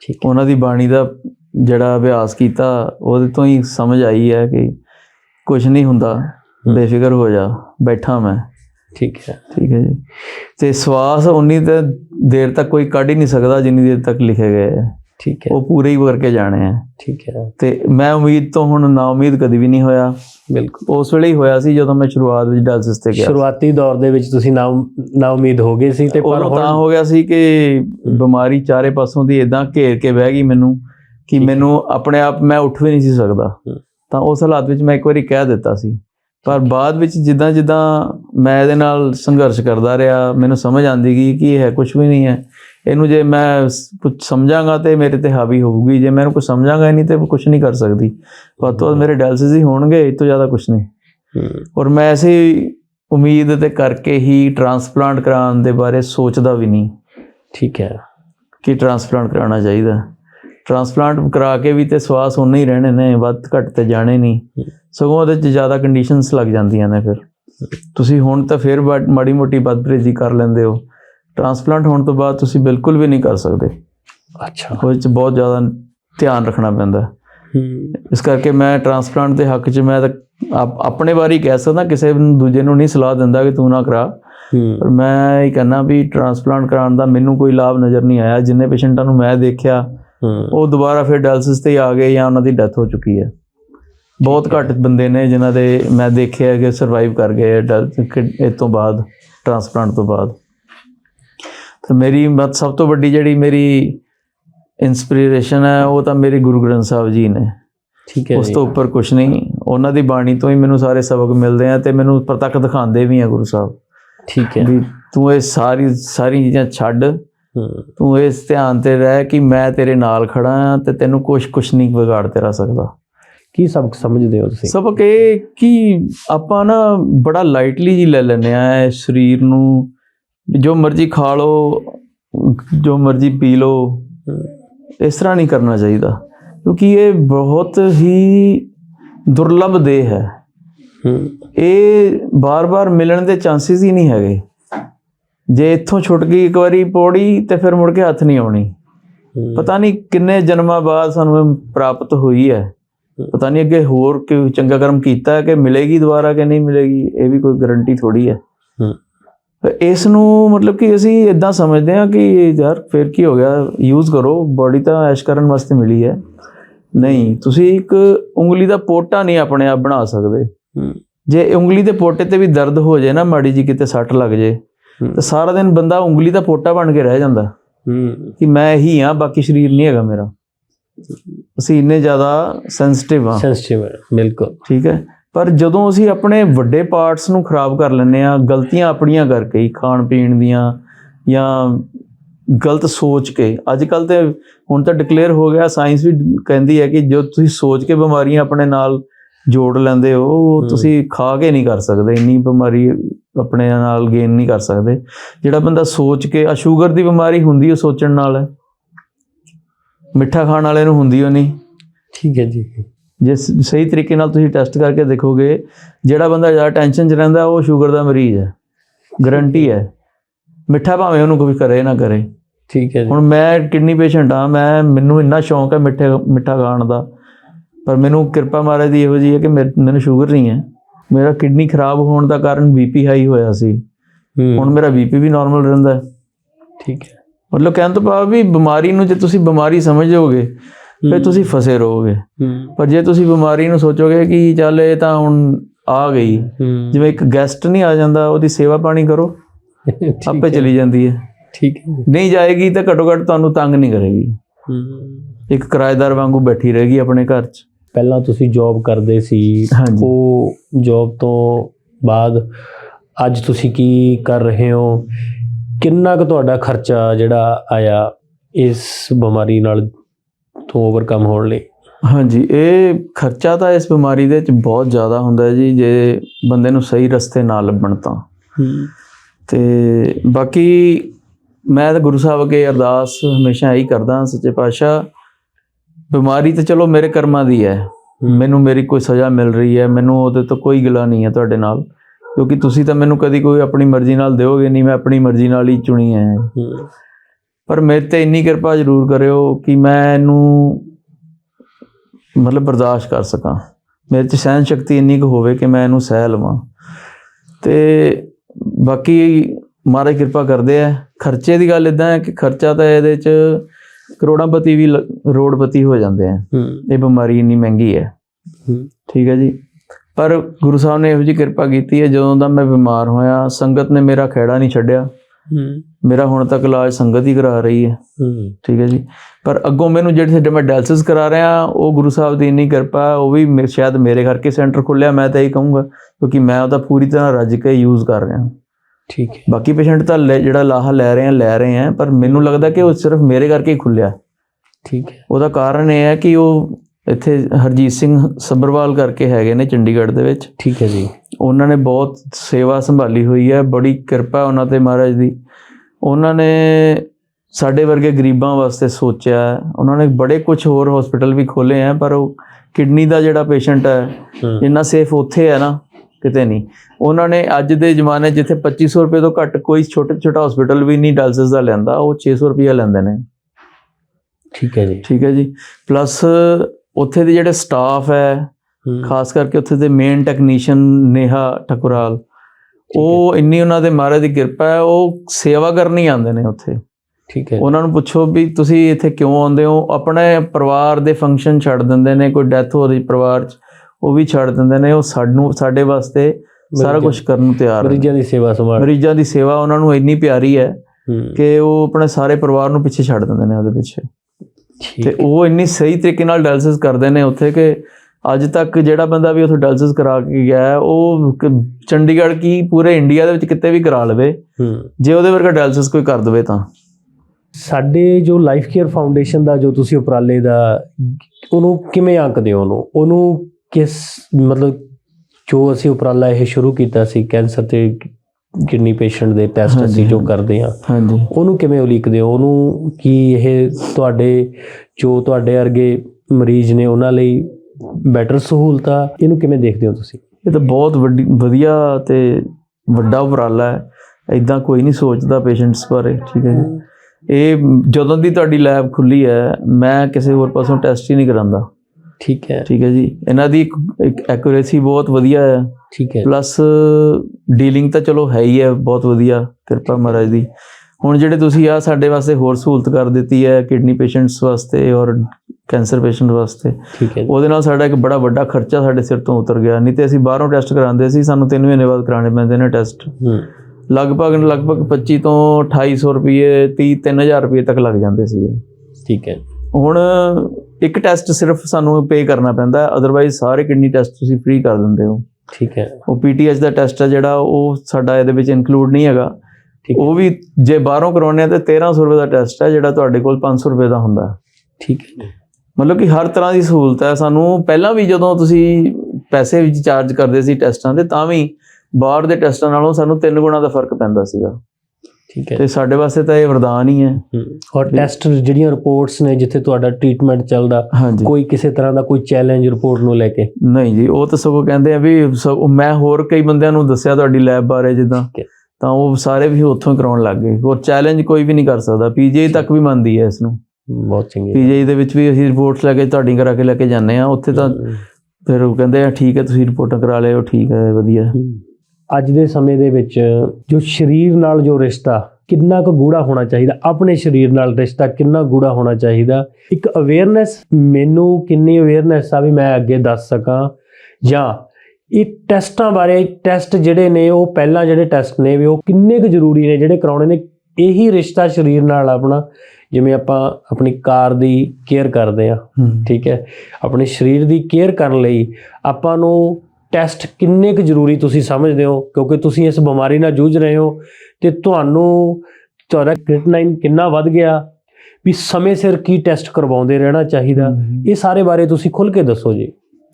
ਠੀਕ ਉਹਨਾਂ ਦੀ ਬਾਣੀ ਦਾ ਜਿਹੜਾ ਅਭਿਆਸ ਕੀਤਾ ਉਹਦੇ ਤੋਂ ਹੀ ਸਮਝ ਆਈ ਹੈ ਕਿ ਕੁਝ ਨਹੀਂ ਹੁੰਦਾ ਬੇਫਿਕਰ ਹੋ ਜਾ ਬੈਠਾ ਮੈਂ। ਠੀਕ ਹੈ। ਠੀਕ ਹੈ ਜੀ। ਤੇ ਸਵਾਸ ਉਨੀ ਤੇ ਦੇਰ ਤੱਕ ਕੋਈ ਕੱਢ ਹੀ ਨਹੀਂ ਸਕਦਾ ਜਿੰਨੀ ਦੇਰ ਤੱਕ ਲਿਖੇ ਗਏ ਹੈ ਠੀਕ ਹੈ। ਉਹ ਪੂਰੇ ਹੀ ਕਰਕੇ ਜਾਣੇ ਆ। ਠੀਕ ਹੈ। ਤੇ ਮੈਂ ਉਮੀਦ ਤੋਂ ਹੁਣ ਨਾ ਉਮੀਦ ਕਦੀ ਵੀ ਨਹੀਂ ਹੋਇਆ। ਬਿਲਕੁਲ। ਉਸ ਵੇਲੇ ਹੀ ਹੋਇਆ ਸੀ ਜਦੋਂ ਮੈਂ ਸ਼ੁਰੂਆਤ ਵਿੱਚ ਡਾਇਲਿਸਿਸ ਤੇ ਗਿਆ ਸ਼ੁਰੂਆਤੀ ਦੌਰ ਦੇ ਵਿੱਚ ਤੁਸੀਂ ਨਾ ਨਾ ਉਮੀਦ ਹੋ ਗਏ ਸੀ ਤੇ ਪਰ ਉਦੋਂ ਤਾਂ ਹੁਣ ਹੋ ਗਿਆ ਸੀ ਕਿ ਬਿਮਾਰੀ ਚਾਰੇ ਪਾਸੋਂ ਦੀ ਇਦਾਂ ਘੇਰ ਕੇ ਬਹਿ ਗਈ ਮੈਨੂੰ ਕਿ। ਮੈਨੂੰ ਆਪਣੇ ਆਪ ਮੈਂ ਉੱਠ ਵੀ ਨਹੀਂ ਸੀ ਸਕਦਾ। ਤਾਂ ਉਸ ਹਾਲਾਤ ਵਿੱਚ ਮੈਂ ਇੱਕ ਵਾਰੀ ਕਹਿ ਦਿੱਤਾ ਸੀ। ਪਰ ਬਾਅਦ ਵਿੱਚ ਜਿੱਦਾਂ ਜਿੱਦਾਂ ਮੈਂ ਇਹਦੇ ਨਾਲ ਸੰਘਰਸ਼ ਕਰਦਾ ਰਿਹਾ ਮੈਨੂੰ ਸਮਝ ਆਂਦੀ ਗਈ ਕਿ ਇਹ ਹੈ ਕੁਝ ਵੀ ਨਹੀਂ ਹੈ। ਇਹਨੂੰ ਜੇ ਮੈਂ ਕੁਝ ਸਮਝਾਂਗਾ ਤੇ ਮੇਰੇ ਤੇ ਹਾਵੀ ਹੋਊਗੀ। ਜੇ ਮੈਂ ਇਹਨੂੰ ਕੁਝ ਸਮਝਾਂਗਾ ਨਹੀਂ ਤੇ ਕੁਝ ਨਹੀਂ ਕਰ ਸਕਦੀ। ਵੱਧ ਤੋਂ ਮੇਰੇ ਡਾਇਲਿਸਿਸ ਹੀ ਹੋਣਗੇ ਇਸ ਤੋਂ ਜ਼ਿਆਦਾ ਕੁਝ ਨਹੀਂ। ਔਰ ਮੈਂ ਐਸੀ ਉਮੀਦ ਤੇ ਕਰਕੇ ਹੀ ਟ੍ਰਾਂਸਪਲਾਂਟ ਕਰਾਉਣ ਦੇ ਬਾਰੇ ਸੋਚਦਾ ਵੀ ਨਹੀਂ। ਠੀਕ ਹੈ। ਕਿ ਟ੍ਰਾਂਸਪਲਾਂਟ ਕਰਾਉਣਾ ਚਾਹੀਦਾ। ਟ੍ਰਾਂਸਪਲਾਂਟ ਕਰਾ ਕੇ ਵੀ ਤੇ ਸਵਾਸ ਉਨੇ ਹੀ ਰਹਿਣੇ ਨੇ ਵੱਧ ਘੱਟ ਤੇ ਜਾਣੇ ਨਹੀਂ। ਸਗੋਂ ਉਹਦੇ ਚ ਜ਼ਿਆਦਾ ਕੰਡੀਸ਼ਨਸ ਲੱਗ ਜਾਂਦੀਆਂ ਨੇ ਫਿਰ। ਤੁਸੀਂ ਹੁਣ ਤਾਂ ਫਿਰ ਮਾੜੀ ਮੋਟੀ ਬਦਪਰੇਜ਼ੀ ਕਰ ਲੈਂਦੇ ਹੋ। ਟ੍ਰਾਂਸਪਲਾਂਟ ਹੋਣ ਤੋਂ ਬਾਅਦ ਤੁਸੀਂ ਬਿਲਕੁਲ ਵੀ ਨਹੀਂ ਕਰ ਸਕਦੇ। ਅੱਛਾ। ਉਹਦੇ ਚ ਬਹੁਤ ਜ਼ਿਆਦਾ ਧਿਆਨ ਰੱਖਣਾ ਪੈਂਦਾ। ਇਸ ਕਰਕੇ ਮੈਂ ਟ੍ਰਾਂਸਪਲਾਂਟ ਦੇ ਹੱਕ 'ਚ ਮੈਂ ਤਾਂ ਆਪ- ਆਪਣੇ ਬਾਰੇ ਹੀ ਕਹਿ ਸਕਦਾ ਕਿਸੇ ਨੂੰ ਦੂਜੇ ਨੂੰ ਨਹੀਂ ਸਲਾਹ ਦਿੰਦਾ ਕਿ ਤੂੰ ਨਾ ਕਰਾ। ਪਰ ਮੈਂ ਇਹ ਕਹਿੰਦਾ ਵੀ ਟ੍ਰਾਂਸਪਲਾਂਟ ਕਰਾਉਣ ਦਾ ਮੈਨੂੰ ਕੋਈ ਲਾਭ ਨਜ਼ਰ ਨਹੀਂ ਆਇਆ। ਜਿੰਨੇ ਪੇਸ਼ੈਂਟਾਂ ਨੂੰ ਮੈਂ ਦੇਖਿਆ ਉਹ ਦੁਬਾਰਾ ਫਿਰ ਡਾਇਲਿਸਿਸ ਤੇ ਆ ਗਏ ਜਾਂ ਉਹਨਾਂ ਦੀ ਡੈਥ ਹੋ ਚੁੱਕੀ ਹੈ। ਬਹੁਤ ਘੱਟ ਬੰਦੇ ਨੇ ਜਿਨ੍ਹਾਂ ਦੇ ਮੈਂ ਦੇਖਿਆ ਕਿ ਸਰਵਾਈਵ ਕਰ ਗਏ ਇਹ ਤੋਂ ਬਾਅਦ ਟ੍ਰਾਂਸਪਲਾਂਟ ਤੋਂ ਬਾਅਦ। ਤਾਂ ਮੇਰੀ ਮਤ ਸਭ ਤੋਂ ਵੱਡੀ ਜਿਹੜੀ ਮੇਰੀ ਇਨਸਪੀਰੇਸ਼ਨ ਹੈ ਉਹ ਤਾਂ ਮੇਰੇ ਗੁਰੂ ਗ੍ਰੰਥ ਸਾਹਿਬ ਜੀ ਨੇ। ਠੀਕ ਹੈ ਉਸ ਤੋਂ ਉੱਪਰ ਕੁਝ ਨਹੀਂ। ਉਹਨਾਂ ਦੀ ਬਾਣੀ ਤੋਂ ਹੀ ਮੈਨੂੰ ਸਾਰੇ ਸਬਕ ਮਿਲਦੇ ਆ ਤੇ ਮੈਨੂੰ ਪ੍ਰਤੱਖ ਦਿਖਾਉਂਦੇ ਵੀ ਆ ਗੁਰੂ ਸਾਹਿਬ। ਠੀਕ ਹੈ। ਵੀ ਤੂੰ ਇਹ ਸਾਰੀ ਸਾਰੀ ਚੀਜ਼ਾਂ ਛੱਡ। ਤੂੰ ਇਸ ਧਿਆਨ ਤੇ ਰਹਿ ਕਿ ਮੈਂ ਤੇਰੇ ਨਾਲ ਖੜਾ ਆ ਤੇ ਤੈਨੂੰ ਕੁਝ ਕੁਝ ਨਹੀਂ ਵਿਗਾੜ ਤੇਰਾ ਸਕਦਾ। ਕੀ ਸਬਕ ਸਮਝਦੇ ਹੋ ਤੁਸੀਂ? ਸਬਕ ਇਹ ਕਿ ਆਪਾਂ ਨਾ ਬੜਾ ਲਾਈਟਲੀ ਜੀ ਲੈ ਲੈਂਦੇ ਆ ਇਸ ਸਰੀਰ ਨੂੰ। ਜੋ ਮਰਜ਼ੀ ਖਾ ਲਓ ਜੋ ਮਰਜ਼ੀ ਪੀ ਲਓ ਇਸ ਤਰ੍ਹਾਂ ਨਹੀਂ ਕਰਨਾ ਚਾਹੀਦਾ। ਕਿਉਂਕਿ ਇਹ ਬਹੁਤ ਹੀ ਦੁਰਲੱਭ ਦੇਹ ਹੈ। ਹੂੰ, ਇਹ ਬਾਰ-ਬਾਰ ਮਿਲਣ ਦੇ ਚਾਂਸਸ ਹੀ ਨਹੀਂ ਹੈਗੇ। ਜੇ ਇੱਥੋਂ ਛੁੱਟ ਗਈ ਇੱਕ ਵਾਰੀ ਪੌੜੀ ਤੇ ਫਿਰ ਮੁੜ ਕੇ ਹੱਥ ਨਹੀਂ ਆਉਣੀ। ਪਤਾ ਨਹੀਂ ਕਿੰਨੇ ਜਨਮਾਂ ਬਾਅਦ ਸਾਨੂੰ ਇਹ ਪ੍ਰਾਪਤ ਹੋਈ ਹੈ। ਪਤਾ ਨਹੀਂ ਅੱਗੇ ਹੋਰ ਕੋਈ ਚੰਗਾ ਕਰਮ ਕੀਤਾ ਕਿ ਮਿਲੇਗੀ ਦੁਬਾਰਾ ਕਿ ਨਹੀਂ ਮਿਲੇਗੀ ਇਹ ਵੀ ਕੋਈ ਗਾਰੰਟੀ ਥੋੜੀ ਹੈ। ਇਸ ਨੂੰ ਮਤਲਬ ਕਿ ਅਸੀਂ ਇਦਾਂ ਸਮਝਦੇ ਹਾਂ ਕਿ ਯਾਰ ਫਿਰ ਕੀ ਹੋ ਗਿਆ ਯੂਜ਼ ਕਰੋ ਬਾਡੀ ਤਾਂ ਐਸ਼ ਕਰਨ ਵਾਸਤੇ ਮਿਲੀ ਹੈ। ਨਹੀਂ ਤੁਸੀਂ ਇੱਕ ਉਂਗਲੀ ਦਾ ਪੋਟਾ ਨਹੀਂ ਆਪਣੇ ਆਪ ਬਣਾ ਸਕਦੇ। ਜੇ ਉਂਗਲੀ ਦੇ ਪੋਟੇ ਤੇ ਵੀ ਦਰਦ ਹੋ ਜਾਏ ਨਾ ਮਾੜੀ ਜੀ ਕਿਤੇ ਸੱਟ ਲੱਗ ਜੇ ਹੂੰ। ਤਾਂ ਸਾਰਾ ਦਿਨ ਬੰਦਾ ਉਂਗਲੀ ਦਾ ਪੋਟਾ ਬਣ ਕੇ ਰਹਿ ਜਾਂਦਾ। ਹੂੰ, ਕਿ ਮੈਂ ਹੀ ਹਾਂ ਬਾਕੀ ਸਰੀਰ ਨਹੀਂ ਹੈਗਾ ਮੇਰਾ। ਅਸੀਂ ਇੰਨੇ ਜ਼ਿਆਦਾ ਸੈਂਸਿਟਿਵ ਹਾਂ sensitive ਹੈ ਬਿਲਕੁਲ। ਠੀਕ ਹੈ? ਪਰ ਜਦੋਂ ਅਸੀਂ ਆਪਣੇ ਵੱਡੇ ਪਾਰਟਸ ਨੂੰ ਖਰਾਬ ਕਰ ਲੈਂਦੇ ਆ ਗਲਤੀਆਂ ਆਪਣੀਆਂ ਕਰਕੇ ਹੀ ਖਾਣ ਪੀਣ ਦੀਆਂ ਜਾਂ ਗਲਤ ਸੋਚ ਕੇ ਅੱਜ ਕੱਲ ਤੇ ਹੁਣ ਤਾਂ ਡਿਕਲੇਅਰ ਹੋ ਗਿਆ ਸਾਇੰਸ ਵੀ ਕਹਿੰਦੀ ਹੈ ਕਿ ਜੋ ਤੁਸੀਂ ਸੋਚ ਕੇ ਬਿਮਾਰੀਆਂ ਆਪਣੇ ਨਾਲ ਜੋੜ ਲੈਂਦੇ ਹੋ ਉਹ। ਤੁਸੀਂ ਖਾ ਕੇ ਨਹੀਂ ਕਰ ਸਕਦੇ ਇੰਨੀ ਬਿਮਾਰੀ ਆਪਣੇ ਨਾਲ ਗੇਨ ਨਹੀਂ ਕਰ ਸਕਦੇ। ਜਿਹੜਾ ਬੰਦਾ ਸੋਚ ਕੇ ਆ ਸ਼ੂਗਰ ਦੀ ਬਿਮਾਰੀ ਹੁੰਦੀ ਉਹ ਸੋਚਣ ਨਾਲ ਹੈ। ਮਿੱਠਾ ਖਾਣ ਵਾਲੇ ਨੂੰ ਹੁੰਦੀ ਉਹ ਨਹੀਂ। ਠੀਕ ਹੈ ਜੀ। ਜੇ ਸਹੀ ਤਰੀਕੇ ਨਾਲ ਤੁਸੀਂ ਟੈਸਟ ਕਰਕੇ ਦੇਖੋਗੇ ਜਿਹੜਾ ਬੰਦਾ ਜ਼ਿਆਦਾ ਟੈਨਸ਼ਨ 'ਚ ਰਹਿੰਦਾ ਉਹ ਸ਼ੂਗਰ ਦਾ ਮਰੀਜ਼ ਹੈ। ਗਰੰਟੀ ਹੈ। ਮਿੱਠਾ ਭਾਵੇਂ ਉਹਨੂੰ ਕੋਈ ਕਰੇ ਨਾ ਕਰੇ। ਠੀਕ ਹੈ ਜੀ। ਹੁਣ ਮੈਂ ਕਿਡਨੀ ਪੇਸ਼ੈਂਟ ਆ ਮੈਂ ਮੈਨੂੰ ਇੰਨਾ ਸ਼ੌਂਕ ਹੈ ਮਿੱਠੇ ਮਿੱਠਾ ਖਾਣ ਦਾ। ਪਰ ਮੈਨੂੰ ਕਿਰਪਾ ਮਹਾਰਾਜ ਦੀ ਇਹੋ ਜੀ ਹੈ ਕਿ ਮੈਨੂੰ ਸ਼ੂਗਰ ਨਹੀਂ ਹੈ। ਮੇਰਾ ਕਿਡਨੀ ਖਰਾਬ ਹੋਣ ਦਾ ਕਾਰਨ ਬੀਪੀ ਹਾਈ ਹੋਇਆ ਸੀ। ਹੁਣ ਮੇਰਾ ਬੀਪੀ ਵੀ ਨਾਰਮਲ ਰਹਿੰਦਾ ਹੈ। ਠੀਕ ਹੈ। ਮਤਲਬ ਕਹਿਣ ਤੋਂ ਭਾਵ ਵੀ ਬਿਮਾਰੀ ਨੂੰ ਜੇ ਤੁਸੀਂ ਬਿਮਾਰੀ ਸਮਝੋਗੇ ਫਿਰ ਤੁਸੀਂ ਫਸੇ ਰਹੋਗੇ। ਪਰ ਜੇ ਤੁਸੀਂ ਬਿਮਾਰੀ ਨੂੰ ਸੋਚੋਗੇ ਕਿ ਚੱਲ ਇਹ ਤਾਂ ਹੁਣ ਆ ਗਈ ਜਿਵੇਂ ਇੱਕ ਗੈਸਟ ਨਹੀਂ ਆ ਜਾਂਦਾ ਉਹਦੀ ਸੇਵਾ ਪਾਣੀ ਕਰੋ ਆਪੇ ਚਲੀ ਜਾਂਦੀ ਹੈ। ਠੀਕ ਹੈ ਨਹੀਂ ਜਾਏਗੀ ਤਾਂ ਘੱਟੋ ਘੱਟ ਤੁਹਾਨੂੰ ਤੰਗ ਨਹੀਂ ਕਰੇਗੀ। ਇੱਕ ਕਿਰਾਏਦਾਰ ਵਾਂਗੂ ਬੈਠੀ ਰਹੇਗੀ ਆਪਣੇ ਘਰ 'ਚ। ਪਹਿਲਾਂ ਤੁਸੀਂ ਜੌਬ ਕਰਦੇ ਸੀ। ਉਹ ਜੌਬ ਤੋਂ ਬਾਅਦ ਅੱਜ ਤੁਸੀਂ ਕੀ ਕਰ ਰਹੇ ਹੋ? ਕਿੰਨਾ ਕੁ ਤੁਹਾਡਾ ਖਰਚਾ ਜਿਹੜਾ ਆਇਆ ਇਸ ਬਿਮਾਰੀ ਨਾਲ ਤੋਂ ਓਵਰਕਮ ਹੋਣ ਲਈ? ਹਾਂਜੀ ਇਹ ਖਰਚਾ ਤਾਂ ਇਸ ਬਿਮਾਰੀ ਦੇ ਵਿੱਚ ਬਹੁਤ ਜ਼ਿਆਦਾ ਹੁੰਦਾ ਜੀ ਜੇ ਬੰਦੇ ਨੂੰ ਸਹੀ ਰਸਤੇ ਨਾ ਲੱਭਣ ਤਾਂ। ਤੇ ਬਾਕੀ ਮੈਂ ਤਾਂ ਗੁਰੂ ਸਾਹਿਬ ਅੱਗੇ ਅਰਦਾਸ ਹਮੇਸ਼ਾ ਇਹੀ ਕਰਦਾ ਸੱਚੇ ਪਾਤਸ਼ਾਹ ਬਿਮਾਰੀ ਤਾਂ ਚਲੋ ਮੇਰੇ ਕਰਮਾਂ ਦੀ ਹੈ। ਮੈਨੂੰ ਮੇਰੀ ਕੋਈ ਸਜ਼ਾ ਮਿਲ ਰਹੀ ਹੈ। ਮੈਨੂੰ ਉਹਦੇ ਤੋਂ ਕੋਈ ਗਿਲਾ ਨਹੀਂ ਹੈ ਤੁਹਾਡੇ ਨਾਲ। ਕਿਉਂਕਿ ਤੁਸੀਂ ਤਾਂ ਮੈਨੂੰ ਕਦੀ ਕੋਈ ਆਪਣੀ ਮਰਜ਼ੀ ਨਾਲ ਦਿਓਗੇ ਨਹੀਂ ਮੈਂ ਆਪਣੀ ਮਰਜ਼ੀ ਨਾਲ ਹੀ ਚੁਣੀ ਹੈ। ਪਰ ਮੇਰੇ ਤੇ ਇੰਨੀ ਕਿਰਪਾ ਜ਼ਰੂਰ ਕਰਿਓ ਕਿ ਮੈਂ ਇਹਨੂੰ ਮਤਲਬ ਬਰਦਾਸ਼ਤ ਕਰ ਸਕਾਂ। ਮੇਰੇ 'ਚ ਸਹਿਨ ਸ਼ਕਤੀ ਇੰਨੀ ਕੁ ਹੋਵੇ ਕਿ ਮੈਂ ਇਹਨੂੰ ਸਹਿ ਲਵਾਂ। ਤੇ ਬਾਕੀ ਮਹਾਰਾਜ ਕਿਰਪਾ ਕਰਦੇ ਆ। ਖਰਚੇ ਦੀ ਗੱਲ ਇਦਾਂ ਹੈ ਕਿ ਖਰਚਾ ਤਾਂ ਇਹਦੇ 'ਚ ਕਰੋੜਾਂਪਤੀ ਵੀ ਰੋੜਪਤੀ ਹੋ ਜਾਂਦੇ ਆ। ਇਹ ਬਿਮਾਰੀ ਇੰਨੀ ਮਹਿੰਗੀ ਹੈ। ਠੀਕ ਹੈ ਜੀ। ਪਰ ਗੁਰੂ ਸਾਹਿਬ ਨੇ ਇਹੋ ਜਿਹੀ ਕਿਰਪਾ ਕੀਤੀ ਹੈ ਜਦੋਂ ਦਾ ਮੈਂ ਬਿਮਾਰ ਹੋਇਆ ਸੰਗਤ ਨੇ ਮੇਰਾ ਖਹਿੜਾ ਨਹੀਂ ਛੱਡਿਆ। ਹੂੰ। ਮੇਰਾ ਹੁਣ ਤੱਕ ਇਲਾਜ ਸੰਗਤ ਹੀ ਕਰਾ ਰਹੀ ਹੈ। ਹੂੰ। ਠੀਕ ਹੈ ਜੀ। ਪਰ ਅੱਗੋਂ ਮੈਨੂੰ ਜਿਹੜੇ ਸਾਡੇ ਮੈਂ ਡਾਇਲਸਿਸ ਕਰਾ ਰਿਹਾ ਉਹ ਗੁਰੂ ਸਾਹਿਬ ਦੀ ਇੰਨੀ ਕਿਰਪਾ ਉਹ ਵੀ ਸ਼ਾਇਦ ਮੇਰੇ ਕਰਕੇ ਸੈਂਟਰ ਖੁੱਲਿਆ ਮੈਂ ਤਾਂ ਇਹੀ ਕਹੂੰਗਾ ਕਿਉਂਕਿ ਮੈਂ ਉਹਦਾ ਪੂਰੀ ਤਰ੍ਹਾਂ ਰੱਜ ਕੇ ਯੂਜ਼ ਕਰ ਰਿਹਾ। ਠੀਕ ਹੈ। ਬਾਕੀ ਪੇਸ਼ੈਂਟ ਤਾਂ ਲੈ- ਜਿਹੜਾ ਲਾਹਾ ਲੈ ਰਹੇ ਆ ਲੈ ਰਹੇ ਆ ਪਰ ਮੈਨੂੰ ਲੱਗਦਾ ਕਿ ਉਹ ਸਿਰਫ ਮੇਰੇ ਕਰਕੇ ਹੀ ਖੁੱਲਿਆ ਠੀਕ ਹੈ। ਉਹਦਾ ਕਾਰਨ ਇਹ ਹੈ ਕਿ ਉਹ ਇੱਥੇ ਹਰਜੀਤ ਸਿੰਘ ਸੱਭਰਵਾਲ ਕਰਕੇ ਹੈਗੇ ਨੇ ਚੰਡੀਗੜ੍ਹ ਦੇ ਵਿੱਚ। ਠੀਕ ਹੈ ਜੀ। ਉਹਨਾਂ ਨੇ ਬਹੁਤ ਸੇਵਾ ਸੰਭਾਲੀ ਹੋਈ ਹੈ ਬੜੀ ਕਿਰਪਾ ਉਹਨਾਂ ਤੇ ਮਹਾਰਾਜ ਦੀ। ਉਹਨਾਂ ਨੇ ਸਾਡੇ ਵਰਗੇ ਗਰੀਬਾਂ ਵਾਸਤੇ ਸੋਚਿਆ। ਉਹਨਾਂ ਨੇ ਬੜੇ ਕੁਝ ਹੋਰ ਹਸਪੀਟਲ ਵੀ ਖੋਲੇ ਆ ਪਰ ਉਹ ਕਿਡਨੀ ਦਾ ਜਿਹੜਾ ਪੇਸ਼ੈਂਟ ਹੈ ਹੂੰ। ਇੰਨਾ ਸੇਫ ਉੱਥੇ ਹੈ ਨਾ ਕਿਤੇ ਨਹੀਂ। ਉਹਨਾਂ ਨੇ ਅੱਜ ਦੇ ਜ਼ਮਾਨੇ ਜਿੱਥੇ 2500 ਰੁਪਏ ਤੋਂ ਘੱਟ ਕੋਈ ਛੋਟਾ ਛੋਟਾ ਹਸਪੀਟਲ ਵੀ ਨਹੀਂ ਡਾਇਲਸਿਸ ਦਾ ਲੈਂਦਾ ਉਹ 600 ਰੁਪਏ ਲੈਂਦੇ ਨੇ। ਠੀਕ ਹੈ ਜੀ। ਠੀਕ ਹੈ ਜੀ। ਪਲੱਸ ਉੱਥੇ ਦੇ ਜਿਹੜੇ ਸਟਾਫ ਹੈ ਹੂੰ। ਖਾਸ ਕਰਕੇ ਉੱਥੇ ਦੇ ਮੇਨ ਟੈਕਨੀਸ਼ੀਅਨ ਨੇਹਾ ਠਕੁਰਾਲ ਉਹ ਇੰਨੀ ਉਹਨਾਂ ਦੇ ਮਹਾਰਾਜ ਦੀ ਕਿਰਪਾ ਹੈ ਉਹ ਸੇਵਾ ਕਰਨੀ ਆਉਂਦੇ ਨੇ ਉੱਥੇ। ਠੀਕ ਹੈ। ਉਹਨਾਂ ਨੂੰ ਪੁੱਛੋ ਵੀ ਤੁਸੀਂ ਇੱਥੇ ਕਿਉਂ ਆਉਂਦੇ ਹੋ? ਆਪਣੇ ਪਰਿਵਾਰ ਦੇ ਫੰਕਸ਼ਨ ਛੱਡ ਦਿੰਦੇ ਨੇ ਕੋਈ ਡੈਥ ਹੋ ਰਹੀ ਪਰਿਵਾਰ 'ਚ। ਉਹ ਵੀ ਛੱਡ ਦਿੰਦੇ ਨੇ ਉਹ ਸਾਨੂੰ ਸਾਡੇ ਵਾਸਤੇ ਸਾਰਾ ਕੁਝ ਕਰਨ ਨੂੰ ਤਿਆਰ ਨੇ। ਮਰੀਜ਼ਾਂ ਦੀ ਸੇਵਾ ਸੰਭਾਲ ਮਰੀਜ਼ਾਂ ਦੀ ਸੇਵਾ ਉਹਨਾਂ ਨੂੰ ਇੰਨੀ ਪਿਆਰੀ ਹੈ ਕਿ ਉਹ ਆਪਣੇ ਸਾਰੇ ਪਰਿਵਾਰ ਨੂੰ ਪਿੱਛੇ ਛੱਡ ਦਿੰਦੇ ਨੇ ਉਹਦੇ ਪਿੱਛੇ। ਤੇ ਉਹ ਇੰਨੀ ਸਹੀ ਤਰੀਕੇ ਨਾਲ ਡਾਇਲਸਿਸ ਕਰਦੇ ਨੇ ਉੱਥੇ ਕਿ ਅੱਜ ਤੱਕ ਜਿਹੜਾ ਬੰਦਾ ਵੀ ਉੱਥੇ ਡਾਇਲਸਿਸ ਕਰਾ ਕੇ ਗਿਆ ਉਹ ਚੰਡੀਗੜ੍ਹ ਕੀ ਪੂਰੇ ਇੰਡੀਆ ਦੇ ਵਿੱਚ ਕਿਤੇ ਵੀ ਕਰਾ ਲਵੇ ਜੇ ਉਹਦੇ ਵਰਗਾ ਡਾਇਲਸਿਸ ਕੋਈ ਕਰ ਦਵੇ ਤਾਂ। ਸਾਡੇ ਜੋ ਲਾਈਫ ਕੇਅਰ ਫਾਊਂਡੇਸ਼ਨ ਦਾ ਜੋ ਤੁਸੀਂ ਉਪਰਾਲੇ ਦਾ ਉਹਨੂੰ ਕਿਵੇਂ ਆਂਕਦੇ ਹੋ ਉਹਨੂੰ? ਉਹਨੂੰ ਕਿਸ ਮਤਲਬ ਜੋ ਅਸੀਂ ਉਪਰਾਲਾ ਇਹ ਸ਼ੁਰੂ ਕੀਤਾ ਸੀ ਕੈਂਸਰ ਤੇ ਕਿਡਨੀ ਪੇਸ਼ੈਂਟ ਦੇ ਟੈਸਟ ਅਸੀਂ ਜੋ। ਕਰਦੇ ਹਾਂ ਹਾਂਜੀ। ਉਹਨੂੰ ਕਿਵੇਂ ਉਲੀਕਦੇ ਹੋ? ਉਹਨੂੰ ਕੀ ਇਹ ਤੁਹਾਡੇ ਜੋ ਤੁਹਾਡੇ ਵਰਗੇ ਮਰੀਜ਼ ਨੇ ਉਹਨਾਂ ਲਈ ਬੈਟਰ ਸਹੂਲਤਾਂ ਇਹਨੂੰ ਕਿਵੇਂ ਦੇਖਦੇ ਹੋ ਤੁਸੀਂ? ਇਹ ਤਾਂ ਬਹੁਤ ਵੱਡੀ ਵਧੀਆ ਤੇ ਵੱਡਾ ਉਪਰਾਲਾ ਹੈ। ਇਦਾਂ ਕੋਈ ਨਹੀਂ ਸੋਚਦਾ ਪੇਸ਼ੈਂਟਸ ਬਾਰੇ ਠੀਕ ਹੈ ਜੀ। ਇਹ ਜਦੋਂ ਦੀ ਤੁਹਾਡੀ ਲੈਬ ਖੁੱਲੀ ਹੈ ਮੈਂ ਕਿਸੇ ਹੋਰ ਪਾਸੋਂ ਟੈਸਟ ਹੀ ਨਹੀਂ ਕਰਾਂਦਾ ਠੀਕ ਹੈ। ਠੀਕ ਹੈ ਜੀ। ਇਹਨਾਂ ਦੀ ਇੱਕ ਐਕੂਰੇਸੀ ਬਹੁਤ ਵਧੀਆ ਹੈ। ਠੀਕ ਹੈ। ਪਲੱਸ ਡੀਲਿੰਗ ਤਾਂ ਚਲੋ ਹੈ ਹੀ ਹੈ ਬਹੁਤ ਵਧੀਆ। ਕਿਰਪਾ ਮਹਾਰਾਜ ਦੀ। ਹੁਣ ਜਿਹੜੇ ਤੁਸੀਂ ਆ ਸਾਡੇ ਵਾਸਤੇ ਹੋਰ ਸਹੂਲਤ ਕਰ ਦਿੱਤੀ ਹੈ ਕਿਡਨੀ ਪੇਸ਼ੈਂਟਸ ਵਾਸਤੇ ਔਰ ਕੈਂਸਰ ਪੇਸ਼ੈਂਟ ਵਾਸਤੇ ਠੀਕ ਹੈ। ਉਹਦੇ ਨਾਲ ਸਾਡਾ ਇੱਕ ਬੜਾ ਵੱਡਾ ਖਰਚਾ ਸਾਡੇ ਸਿਰ ਤੋਂ ਉਤਰ ਗਿਆ। ਨਹੀਂ ਤੇ ਅਸੀਂ ਬਾਹਰੋਂ ਟੈਸਟ ਕਰਾਉਂਦੇ ਸੀ ਸਾਨੂੰ 3 ਮਹੀਨੇ ਬਾਅਦ ਕਰਾਉਣੇ ਪੈਂਦੇ ਨੇ ਟੈਸਟ ਹੂੰ। ਲਗਭਗ ਲਗਭਗ 25 ਤੋਂ 2800 ਰੁਪਏ 30 3000 ਰੁਪਏ ਤੱਕ ਲੱਗ ਜਾਂਦੇ ਸੀਗੇ। ਠੀਕ ਹੈ। ਹੁਣ ਇੱਕ ਟੈਸਟ ਸਿਰਫ ਸਾਨੂੰ ਪੇ ਕਰਨਾ ਪੈਂਦਾ ਅਦਰਵਾਈਜ਼ ਸਾਰੇ ਕਿਡਨੀ ਟੈਸਟ ਤੁਸੀਂ ਫ੍ਰੀ ਕਰ ਦਿੰਦੇ ਹੋ। ਠੀਕ ਹੈ। ਉਹ ਪੀਟੀਐਚ ਦਾ ਟੈਸਟ ਹੈ ਜਿਹੜਾ ਉਹ ਸਾਡਾ ਇਹਦੇ ਵਿੱਚ ਇਨਕਲੂਡ ਨਹੀਂ ਹੈਗਾ। ਠੀਕ ਉਹ ਵੀ ਜੇ ਬਾਹਰੋਂ ਕਰਾਉਣੇ ਆ ਤੇ 1300 ਰੁਪਏ ਦਾ ਟੈਸਟ ਹੈ ਜਿਹੜਾ ਤੁਹਾਡੇ ਕੋਲ 500 ਰੁਪਏ ਦਾ ਹੁੰਦਾ। ਠੀਕ ਹੈ। ਮਤਲਬ ਕਿ ਹਰ ਤਰ੍ਹਾਂ ਦੀ ਸਹੂਲਤ ਹੈ। ਸਾਨੂੰ ਪਹਿਲਾਂ ਵੀ ਜਦੋਂ ਤੁਸੀਂ ਪੈਸੇ ਵਿੱਚ ਚਾਰਜ ਕਰਦੇ ਸੀ ਟੈਸਟਾਂ ਦੇ ਤਾਂ ਵੀ ਬਾਹਰ ਦੇ ਟੈਸਟਾਂ ਨਾਲੋਂ ਸਾਨੂੰ ਤਿੰਨ ਗੁਣਾ ਦਾ ਫ਼ਰਕ ਪੈਂਦਾ ਸੀਗਾ। ਠੀਕ ਹੈ ਤੇ ਸਾਡੇ ਵਾਸਤੇ ਤਾਂ ਇਹ ਵਰਦਾਨ ਹੀ ਹੈ। ਔਰ ਟੈਸਟ ਜਿਹੜੀਆਂ ਰਿਪੋਰਟਸ ਨੇ ਜਿੱਥੇ ਤੁਹਾਡਾ ਟ੍ਰੀਟਮੈਂਟ ਚੱਲਦਾ ਕੋਈ ਕਿਸੇ ਤਰ੍ਹਾਂ ਦਾ ਕੋਈ ਚੈਲੰਜ ਰਿਪੋਰਟ ਨੂੰ ਲੈ ਕੇ? ਨਹੀਂ ਜੀ ਉਹ ਤਾਂ ਸਗੋਂ ਕਹਿੰਦੇ ਆ ਵੀ ਮੈਂ ਹੋਰ ਕਈ ਬੰਦਿਆਂ ਨੂੰ ਦੱਸਿਆ ਤੁਹਾਡੀ ਲੈਬ ਬਾਰੇ ਜਿੱਦਾਂ। ਤਾਂ ਉਹ ਸਾਰੇ ਵੀ ਉੱਥੋਂ ਹੀ ਕਰਾਉਣ ਲੱਗ ਗਏ। ਹੋਰ ਚੈਲੰਜ ਕੋਈ ਵੀ ਨਹੀਂ ਕਰ ਸਕਦਾ। ਪੀਜੀਆਈ ਤੱਕ ਵੀ ਮੰਨਦੀ ਹੈ ਇਸ ਨੂੰ। ਬਹੁਤ ਚੰਗੀ ਪੀਜੀਆਈ ਦੇ ਵਿੱਚ ਵੀ ਅਸੀਂ ਰਿਪੋਰਟਸ ਲੈ ਕੇ ਤੁਹਾਡੀ ਕਰਾ ਕੇ ਲੈ ਕੇ ਜਾਂਦੇ ਆ ਉੱਥੇ ਤਾਂ। ਫਿਰ ਉਹ ਕਹਿੰਦੇ ਆ ਠੀਕ ਹੈ ਤੁਸੀਂ ਰਿਪੋਰਟਾਂ ਕਰਾ ਲਿਓ ਠੀਕ ਹੈ ਵਧੀਆ। ਅੱਜ ਦੇ ਸਮੇਂ ਦੇ ਵਿੱਚ ਜੋ ਸਰੀਰ ਨਾਲ ਜੋ ਰਿਸ਼ਤਾ ਕਿੰਨਾ ਕੁ ਗੂੜਾ ਹੋਣਾ ਚਾਹੀਦਾ ਆਪਣੇ ਸਰੀਰ ਨਾਲ ਰਿਸ਼ਤਾ ਕਿੰਨਾ ਗੂੜਾ ਹੋਣਾ ਚਾਹੀਦਾ ਇੱਕ ਅਵੇਅਰਨੈਸ ਮੈਨੂੰ ਕਿੰਨੀ ਅਵੇਅਰਨੈਸ ਆ ਵੀ ਮੈਂ ਅੱਗੇ ਦੱਸ ਸਕਾਂ ਜਾਂ ਇਹ ਟੈਸਟਾਂ ਬਾਰੇ ਟੈਸਟ ਜਿਹੜੇ ਨੇ ਉਹ ਪਹਿਲਾਂ ਜਿਹੜੇ ਟੈਸਟ ਨੇ ਵੀ ਉਹ ਕਿੰਨੇ ਕੁ ਜ਼ਰੂਰੀ ਨੇ ਜਿਹੜੇ ਕਰਾਉਣੇ ਨੇ ਇਹੀ ਰਿਸ਼ਤਾ ਸਰੀਰ ਨਾਲ ਆਪਣਾ ਜਿਵੇਂ ਆਪਾਂ ਆਪਣੀ ਕਾਰ ਦੀ ਕੇਅਰ ਕਰਦੇ ਆ ਠੀਕ ਹੈ? ਆਪਣੇ ਸਰੀਰ ਦੀ ਕੇਅਰ ਕਰਨ ਲਈ ਆਪਾਂ ਨੂੰ ਟੈਸਟ ਕਿੰਨੇ ਕੁ ਜ਼ਰੂਰੀ ਤੁਸੀਂ ਸਮਝਦੇ ਹੋ? ਕਿਉਂਕਿ ਤੁਸੀਂ ਇਸ ਬਿਮਾਰੀ ਨਾਲ ਜੂਝ ਰਹੇ ਹੋ ਤੇ ਤੁਹਾਨੂੰ ਤੁਹਾਡਾ ਕ੍ਰਿਟਨਾਈਨ ਕਿੰਨਾ ਵੱਧ ਗਿਆ? ਵੀ ਸਮੇਂ ਸਿਰ ਕੀ ਟੈਸਟ ਕਰਵਾਉਂਦੇ ਰਹਿਣਾ ਚਾਹੀਦਾ? ਇਹ ਸਾਰੇ ਬਾਰੇ ਤੁਸੀਂ ਖੁੱਲ ਕੇ ਦੱਸੋ ਜੀ।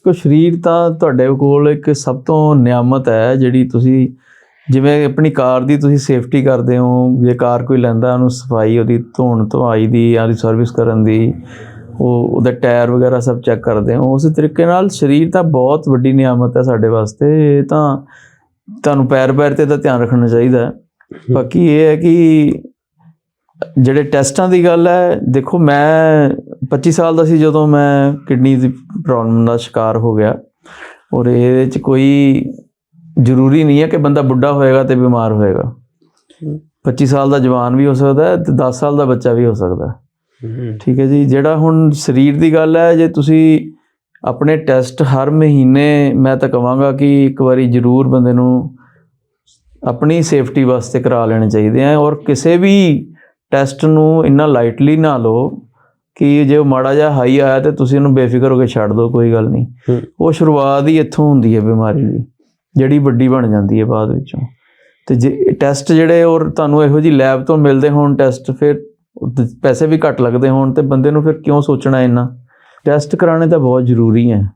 ਕੋ ਸਰੀਰ ਤਾਂ ਤੁਹਾਡੇ ਕੋਲ ਇੱਕ ਸਭ ਤੋਂ ਨਿਆਮਤ ਹੈ ਜਿਹੜੀ ਤੁਸੀਂ ਜਿਵੇਂ ਆਪਣੀ ਕਾਰ ਦੀ ਤੁਸੀਂ ਸੇਫਟੀ ਕਰਦੇ ਹੋ ਜੇ ਕਾਰ ਕੋਈ ਲੈਂਦਾ ਉਹਨੂੰ ਸਫ਼ਾਈ ਉਹਦੀ ਧੋਣ ਧੁਆਈ ਦੀ ਜਾਂ ਉਹਦੀ ਸਰਵਿਸ ਕਰਨ ਦੀ ਉਹ ਉਹਦਾ ਟਾਇਰ ਵਗੈਰਾ ਸਭ ਚੈੱਕ ਕਰਦੇ ਹੋ। ਉਸੇ ਤਰੀਕੇ ਨਾਲ ਸਰੀਰ ਤਾਂ ਬਹੁਤ ਵੱਡੀ ਨਿਆਮਤ ਹੈ ਸਾਡੇ ਵਾਸਤੇ। ਇਹ ਤਾਂ ਤੁਹਾਨੂੰ ਪੈਰ ਪੈਰ ਤੇ ਦਾ ਧਿਆਨ ਰੱਖਣਾ ਚਾਹੀਦਾ। ਬਾਕੀ ਇਹ ਹੈ ਕਿ ਜਿਹੜੇ ਟੈਸਟਾਂ ਦੀ ਗੱਲ ਹੈ ਦੇਖੋ ਮੈਂ 25 ਸਾਲ ਦਾ ਸੀ ਜਦੋਂ ਮੈਂ ਕਿਡਨੀ ਦੀ ਪ੍ਰੋਬਲਮ ਦਾ ਸ਼ਿਕਾਰ ਹੋ ਗਿਆ। ਔਰ ਇਹਦੇ ਚ ਕੋਈ ਜ਼ਰੂਰੀ ਨਹੀਂ ਹੈ ਕਿ ਬੰਦਾ ਬੁੱਢਾ ਹੋਏਗਾ ਤੇ ਬਿਮਾਰ ਹੋਏਗਾ। 25 ਸਾਲ ਦਾ ਜਵਾਨ ਵੀ ਹੋ ਸਕਦਾ ਹੈ ਤੇ 10 ਸਾਲ ਦਾ ਬੱਚਾ ਵੀ ਹੋ ਸਕਦਾ ਹੈ। ਠੀਕ ਹੈ ਜੀ ਜਿਹੜਾ ਹੁਣ ਸਰੀਰ ਦੀ ਗੱਲ ਹੈ ਜੇ ਤੁਸੀਂ ਆਪਣੇ ਟੈਸਟ ਹਰ ਮਹੀਨੇ ਮੈਂ ਤਾਂ ਕਹਾਂਗਾ ਕਿ ਇੱਕ ਵਾਰੀ ਜ਼ਰੂਰ ਬੰਦੇ ਨੂੰ ਆਪਣੀ ਸੇਫਟੀ ਵਾਸਤੇ ਕਰਾ ਲੈਣੇ ਚਾਹੀਦੇ ਆ ਔਰ ਕਿਸੇ ਵੀ ਟੈਸਟ ਨੂੰ ਇੰਨਾ ਲਾਈਟਲੀ ਨਾ ਲਓ ਕਿ ਜੇ ਉਹ ਮਾੜਾ ਜਿਹਾ ਹਾਈ ਆਇਆ ਤੇ ਤੁਸੀਂ ਉਹਨੂੰ ਬੇਫਿਕਰ ਹੋ ਕੇ ਛੱਡ ਦਿਓ ਕੋਈ ਗੱਲ ਨਹੀਂ। ਉਹ ਸ਼ੁਰੂਆਤ ਹੀ ਇੱਥੋਂ ਹੁੰਦੀ ਹੈ ਬਿਮਾਰੀ ਦੀ ਜਿਹੜੀ ਵੱਡੀ ਬਣ ਜਾਂਦੀ ਹੈ ਬਾਅਦ ਵਿੱਚੋਂ। ਤੇ ਜੇ ਟੈਸਟ ਜਿਹੜੇ ਔਰ ਤੁਹਾਨੂੰ ਇਹੋ ਜੀ ਲੈਬ ਤੋਂ ਮਿਲਦੇ ਹੋਣ ਟੈਸਟ ਫਿਰ ਪੈਸੇ ਵੀ ਘੱਟ ਲੱਗਦੇ ਹੋਣ ਤੇ ਬੰਦੇ ਨੂੰ ਫਿਰ ਕਿਉਂ ਸੋਚਣਾ ਇੰਨਾ? ਟੈਸਟ ਕਰਾਣੇ ਤਾਂ ਬਹੁਤ ਜ਼ਰੂਰੀ ਹੈ।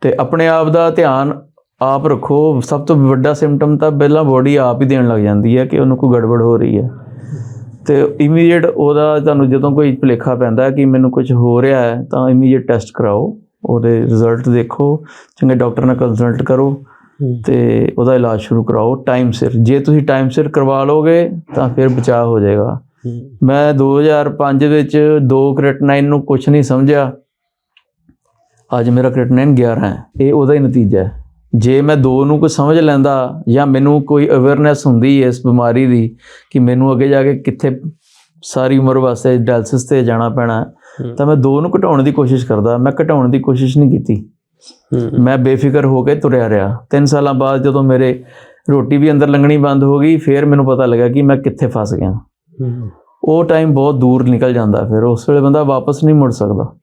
ਤੇ ਆਪਣੇ ਆਪ ਦਾ ਧਿਆਨ ਆਪ ਰੱਖੋ। ਸਭ ਤੋਂ ਵੱਡਾ ਸਿੰਪਟਮ ਤਾਂ ਪਹਿਲਾਂ ਬੋਡੀ ਆਪ ਹੀ ਦੇਣ ਲੱਗ ਜਾਂਦੀ ਹੈ ਕਿ ਉਹਨੂੰ ਕੋਈ ਗੜਬੜ ਹੋ ਰਹੀ ਹੈ। ਤੇ ਇਮੀਡੀਏਟ ਉਹਦਾ ਤੁਹਾਨੂੰ ਜਦੋਂ ਕੋਈ ਭੁਲੇਖਾ ਪੈਂਦਾ ਕਿ ਮੈਨੂੰ ਕੁਝ ਹੋ ਰਿਹਾ ਹੈ ਤਾਂ ਇਮੀਡੀਏਟ ਟੈਸਟ ਕਰਾਓ। ਉਹਦੇ ਰਿਜ਼ਲਟ ਦੇਖੋ। ਚੰਗੇ ਡਾਕਟਰ ਨਾਲ ਕੰਸਲਟ ਕਰੋ। ਤੇ ਉਹਦਾ ਇਲਾਜ ਸ਼ੁਰੂ ਕਰਾਓ। ਟਾਈਮ ਸਿਰ। ਜੇ ਤੁਸੀਂ ਟਾਈਮ ਸਿਰ ਕਰਵਾ ਲੋਗੇ ਤਾਂ ਫਿਰ ਬਚਾਅ ਹੋ ਜਾਏਗਾ। ਮੈਂ 2005 ਵਿੱਚ ਦੋ ਕ੍ਰਿਟਨਾਈਨ ਨੂੰ ਕੁਝ ਨਹੀਂ ਸਮਝਿਆ। ਅੱਜ ਮੇਰਾ ਕ੍ਰਿਟਨਾਈਨ 11 ਹੈ। ਇਹ ਉਹਦਾ ਹੀ ਨਤੀਜਾ ਹੈ। ਜੇ ਮੈਂ ਦੋ ਨੂੰ ਕੁਝ ਸਮਝ ਲੈਂਦਾ ਜਾਂ ਮੈਨੂੰ ਕੋਈ ਅਵੇਅਰਨੈਸ ਹੁੰਦੀ ਇਸ ਬਿਮਾਰੀ ਦੀ ਕਿ ਮੈਨੂੰ ਅੱਗੇ ਜਾ ਕੇ ਕਿੱਥੇ ਸਾਰੀ ਉਮਰ ਵਾਸਤੇ ਡਾਇਲਸਿਸ ਤੇ ਜਾਣਾ ਪੈਣਾ ਤਾਂ ਮੈਂ ਦੋ ਨੂੰ ਘਟਾਉਣ ਦੀ ਕੋਸ਼ਿਸ਼ ਕਰਦਾ। ਮੈਂ ਘਟਾਉਣ ਦੀ ਕੋਸ਼ਿਸ਼ ਨਹੀਂ ਕੀਤੀ। ਮੈਂ ਬੇਫਿਕਰ ਹੋ ਕੇ ਤੁਰਿਆ ਰਿਹਾ। 3 ਸਾਲਾਂ ਬਾਅਦ ਜਦੋਂ ਮੇਰੇ ਰੋਟੀ ਵੀ ਅੰਦਰ ਲੰਘਣੀ ਬੰਦ ਹੋ ਗਈ ਫਿਰ ਮੈਨੂੰ ਪਤਾ ਲੱਗਾ ਕਿ ਮੈਂ ਕਿੱਥੇ ਫਸ ਗਿਆ। ਉਹ ਟਾਈਮ ਬਹੁਤ ਦੂਰ ਨਿਕਲ ਜਾਂਦਾ ਫਿਰ ਉਸ ਵੇਲੇ ਬੰਦਾ ਵਾਪਸ ਨਹੀਂ ਮੁੜ ਸਕਦਾ।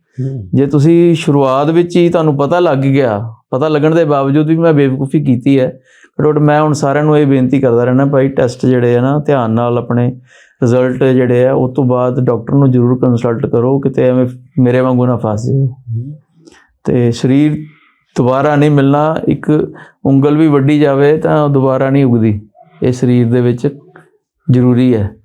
ਜੇ ਤੁਸੀਂ ਸ਼ੁਰੂਆਤ ਵਿੱਚ ਹੀ ਤੁਹਾਨੂੰ ਪਤਾ ਲੱਗ ਗਿਆ ਪਤਾ ਲੱਗਣ ਦੇ ਬਾਵਜੂਦ ਵੀ ਮੈਂ ਬੇਵਕੂਫੀ ਕੀਤੀ ਹੈ ਬਟ ਮੈਂ ਹੁਣ ਸਾਰਿਆਂ ਨੂੰ ਇਹ ਬੇਨਤੀ ਕਰਦਾ ਰਹਿਣਾ ਭਾਈ ਟੈਸਟ ਜਿਹੜੇ ਆ ਨਾ ਧਿਆਨ ਨਾਲ ਆਪਣੇ ਰਿਜ਼ਲਟ ਜਿਹੜੇ ਆ ਉਸ ਤੋਂ ਬਾਅਦ ਡਾਕਟਰ ਨੂੰ ਜ਼ਰੂਰ ਕੰਸਲਟ ਕਰੋ ਕਿਤੇ ਐਵੇਂ ਮੇਰੇ ਵਾਂਗੂ ਨਾ ਫਸ ਜਾਓ ਤੇ ਸਰੀਰ ਦੁਬਾਰਾ ਨਹੀਂ ਮਿਲਣਾ ਇੱਕ ਉਂਗਲ ਵੀ ਵੱਡੀ ਜਾਵੇ ਤਾਂ ਦੁਬਾਰਾ ਨਹੀਂ ਉਗਦੀ। ਇਹ ਸਰੀਰ ਦੇ ਵਿੱਚ ਜ਼ਰੂਰੀ ਹੈ।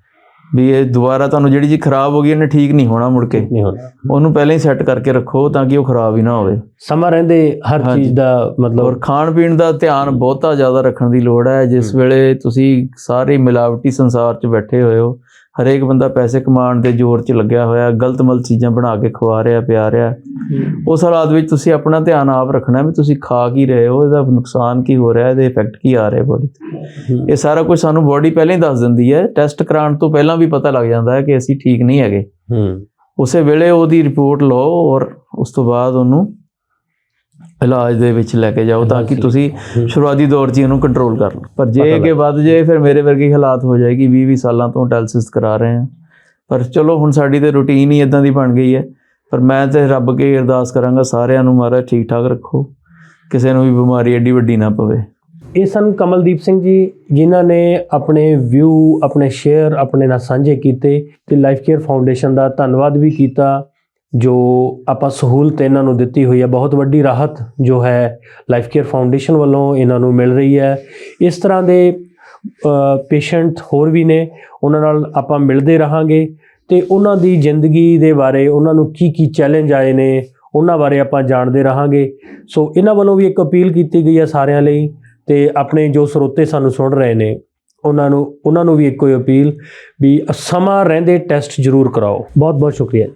ਵੀ ਇਹ ਦੁਬਾਰਾ ਤੁਹਾਨੂੰ ਜਿਹੜੀ ਜੀ ਖਰਾਬ ਹੋ ਗਈ ਇਹਨੇ ਠੀਕ ਨਹੀਂ ਹੋਣਾ ਮੁੜ ਕੇ। ਨਹੀਂ ਹੋਣਾ। ਉਹਨੂੰ ਪਹਿਲਾਂ ਹੀ ਸੈੱਟ ਕਰਕੇ ਰੱਖੋ ਤਾਂ ਕਿ ਉਹ ਖਰਾਬ ਹੀ ਨਾ ਹੋਵੇ। ਸਮਾਂ ਰਹਿੰਦੇ ਹਰ। ਚੀਜ਼ ਦਾ ਔਰ ਮਤਲਬ ਖਾਣ ਪੀਣ ਦਾ ਧਿਆਨ ਬਹੁਤਾ ਜ਼ਿਆਦਾ ਰੱਖਣ ਦੀ ਲੋੜ ਹੈ। ਜਿਸ ਵੇਲੇ ਤੁਸੀਂ ਸਾਰੇ ਮਿਲਾਵਟੀ ਸੰਸਾਰ 'ਚ ਬੈਠੇ ਹੋਏ ਹੋ ਹਰੇਕ ਬੰਦਾ ਪੈਸੇ ਕਮਾਉਣ ਦੇ ਜ਼ੋਰ 'ਚ ਲੱਗਿਆ ਹੋਇਆ ਗਲਤ ਮਲਤ ਚੀਜ਼ਾਂ ਬਣਾ ਕੇ ਖਵਾ ਰਿਹਾ ਪਿਆ ਰਿਹਾ। ਉਸ ਹਾਲਾਤ ਵਿੱਚ ਤੁਸੀਂ ਆਪਣਾ ਧਿਆਨ ਆਪ ਰੱਖਣਾ ਵੀ ਤੁਸੀਂ ਖਾ ਕੀ ਰਹੇ ਹੋ ਇਹਦਾ ਨੁਕਸਾਨ ਕੀ ਹੋ ਰਿਹਾ ਇਹਦੇ ਇਫੈਕਟ ਕੀ ਆ ਰਹੇ ਬੋਡੀ ਤੇ? ਇਹ ਸਾਰਾ ਕੁਝ ਸਾਨੂੰ ਬੋਡੀ ਪਹਿਲਾਂ ਹੀ ਦੱਸ ਦਿੰਦੀ ਹੈ। ਟੈਸਟ ਕਰਾਉਣ ਤੋਂ ਪਹਿਲਾਂ ਵੀ ਪਤਾ ਲੱਗ ਜਾਂਦਾ ਹੈ ਕਿ ਅਸੀਂ ਠੀਕ ਨਹੀਂ ਹੈਗੇ। ਹੂੰ। ਉਸੇ ਵੇਲੇ ਉਹਦੀ ਰਿਪੋਰਟ ਲਓ ਔਰ ਉਸ ਤੋਂ ਬਾਅਦ ਉਹਨੂੰ ਇਲਾਜ ਦੇ ਵਿੱਚ ਲੈ ਕੇ ਜਾਓ ਤਾਂ ਕਿ ਤੁਸੀਂ। ਸ਼ੁਰੂਆਤੀ ਦੌਰ 'ਚ ਹੀ ਉਹਨੂੰ ਕੰਟਰੋਲ ਕਰ ਲਓ। ਪਰ ਜੇ ਅੱਗੇ ਵੱਧ ਜੇ ਫਿਰ ਮੇਰੇ ਵਰਗੀ ਹਾਲਾਤ ਹੋ ਜਾਏਗੀ 20 20 ਸਾਲਾਂ ਤੋਂ ਡਾਇਲਸਿਸ ਕਰਾ ਰਹੇ ਹਾਂ। ਪਰ ਚਲੋ ਹੁਣ ਸਾਡੀ ਤੇ ਰੁਟੀਨ ਹੀ ਇਦਾਂ ਦੀ ਬਣ ਗਈ ਹੈ। ਪਰ ਮੈਂ ਤੇ ਰੱਬ ਅੱਗੇ ਅਰਦਾਸ ਕਰਾਂਗਾ ਸਾਰਿਆਂ ਨੂੰ ਮਹਾਰਾਜ ਠੀਕ ਠਾਕ ਰੱਖੋ। ਕਿਸੇ ਨੂੰ ਵੀ ਬਿਮਾਰੀ ਐਡੀ ਵੱਡੀ ਨਾ ਪਵੇ। ਇਹ ਸਨ ਕਮਲਦੀਪ ਸਿੰਘ ਜੀ ਜਿਨ੍ਹਾਂ ਨੇ ਆਪਣੇ ਵਿਊ ਆਪਣੇ ਸ਼ੇਅਰ ਆਪਣੇ ਨਾਲ ਸਾਂਝੇ ਕੀਤੇ ਤੇ ਲਾਈਫ ਕੇਅਰ ਫਾਊਂਡੇਸ਼ਨ ਦਾ ਧੰਨਵਾਦ ਵੀ ਕੀਤਾ। ਜੋ ਆਪਾਂ ਸਹੂਲਤ ਇਹਨਾਂ ਨੂੰ ਦਿੱਤੀ ਹੋਈ ਹੈ, ਬਹੁਤ ਵੱਡੀ ਰਾਹਤ ਜੋ ਹੈ ਲਾਈਫ ਕੇਅਰ ਫਾਊਂਡੇਸ਼ਨ ਵੱਲੋਂ ਇਹਨਾਂ ਨੂੰ ਮਿਲ ਰਹੀ ਹੈ। ਇਸ ਤਰ੍ਹਾਂ ਦੇ ਪੇਸ਼ੈਂਟ ਹੋਰ ਵੀ ਨੇ, ਉਹਨਾਂ ਨਾਲ ਆਪਾਂ ਮਿਲਦੇ ਰਹਾਂਗੇ ਤੇ ਉਹਨਾਂ ਦੀ ਜ਼ਿੰਦਗੀ ਦੇ ਬਾਰੇ, ਉਹਨਾਂ ਨੂੰ ਕੀ ਕੀ ਚੈਲੰਜ ਆਏ ਨੇ, ਉਹਨਾਂ ਬਾਰੇ ਆਪਾਂ ਜਾਣਦੇ ਰਹਾਂਗੇ। ਸੋ ਇਹਨਾਂ ਵੱਲੋਂ ਵੀ ਇੱਕ ਅਪੀਲ ਕੀਤੀ ਗਈ ਹੈ ਸਾਰਿਆਂ ਲਈ ਤੇ ਆਪਣੇ ਜੋ ਸਰੋਤੇ ਸਾਨੂੰ ਸੁਣ ਰਹੇ ਨੇ, ਉਹਨਾਂ ਨੂੰ ਉਹਨਾਂ ਨੂੰ ਵੀ ਇੱਕੋ ਹੀ ਅਪੀਲ ਵੀ ਸਮਾਂ ਰਹਿੰਦੇ ਟੈਸਟ ਜ਼ਰੂਰ ਕਰਾਓ। ਬਹੁਤ ਬਹੁਤ ਸ਼ੁਕਰੀਆ।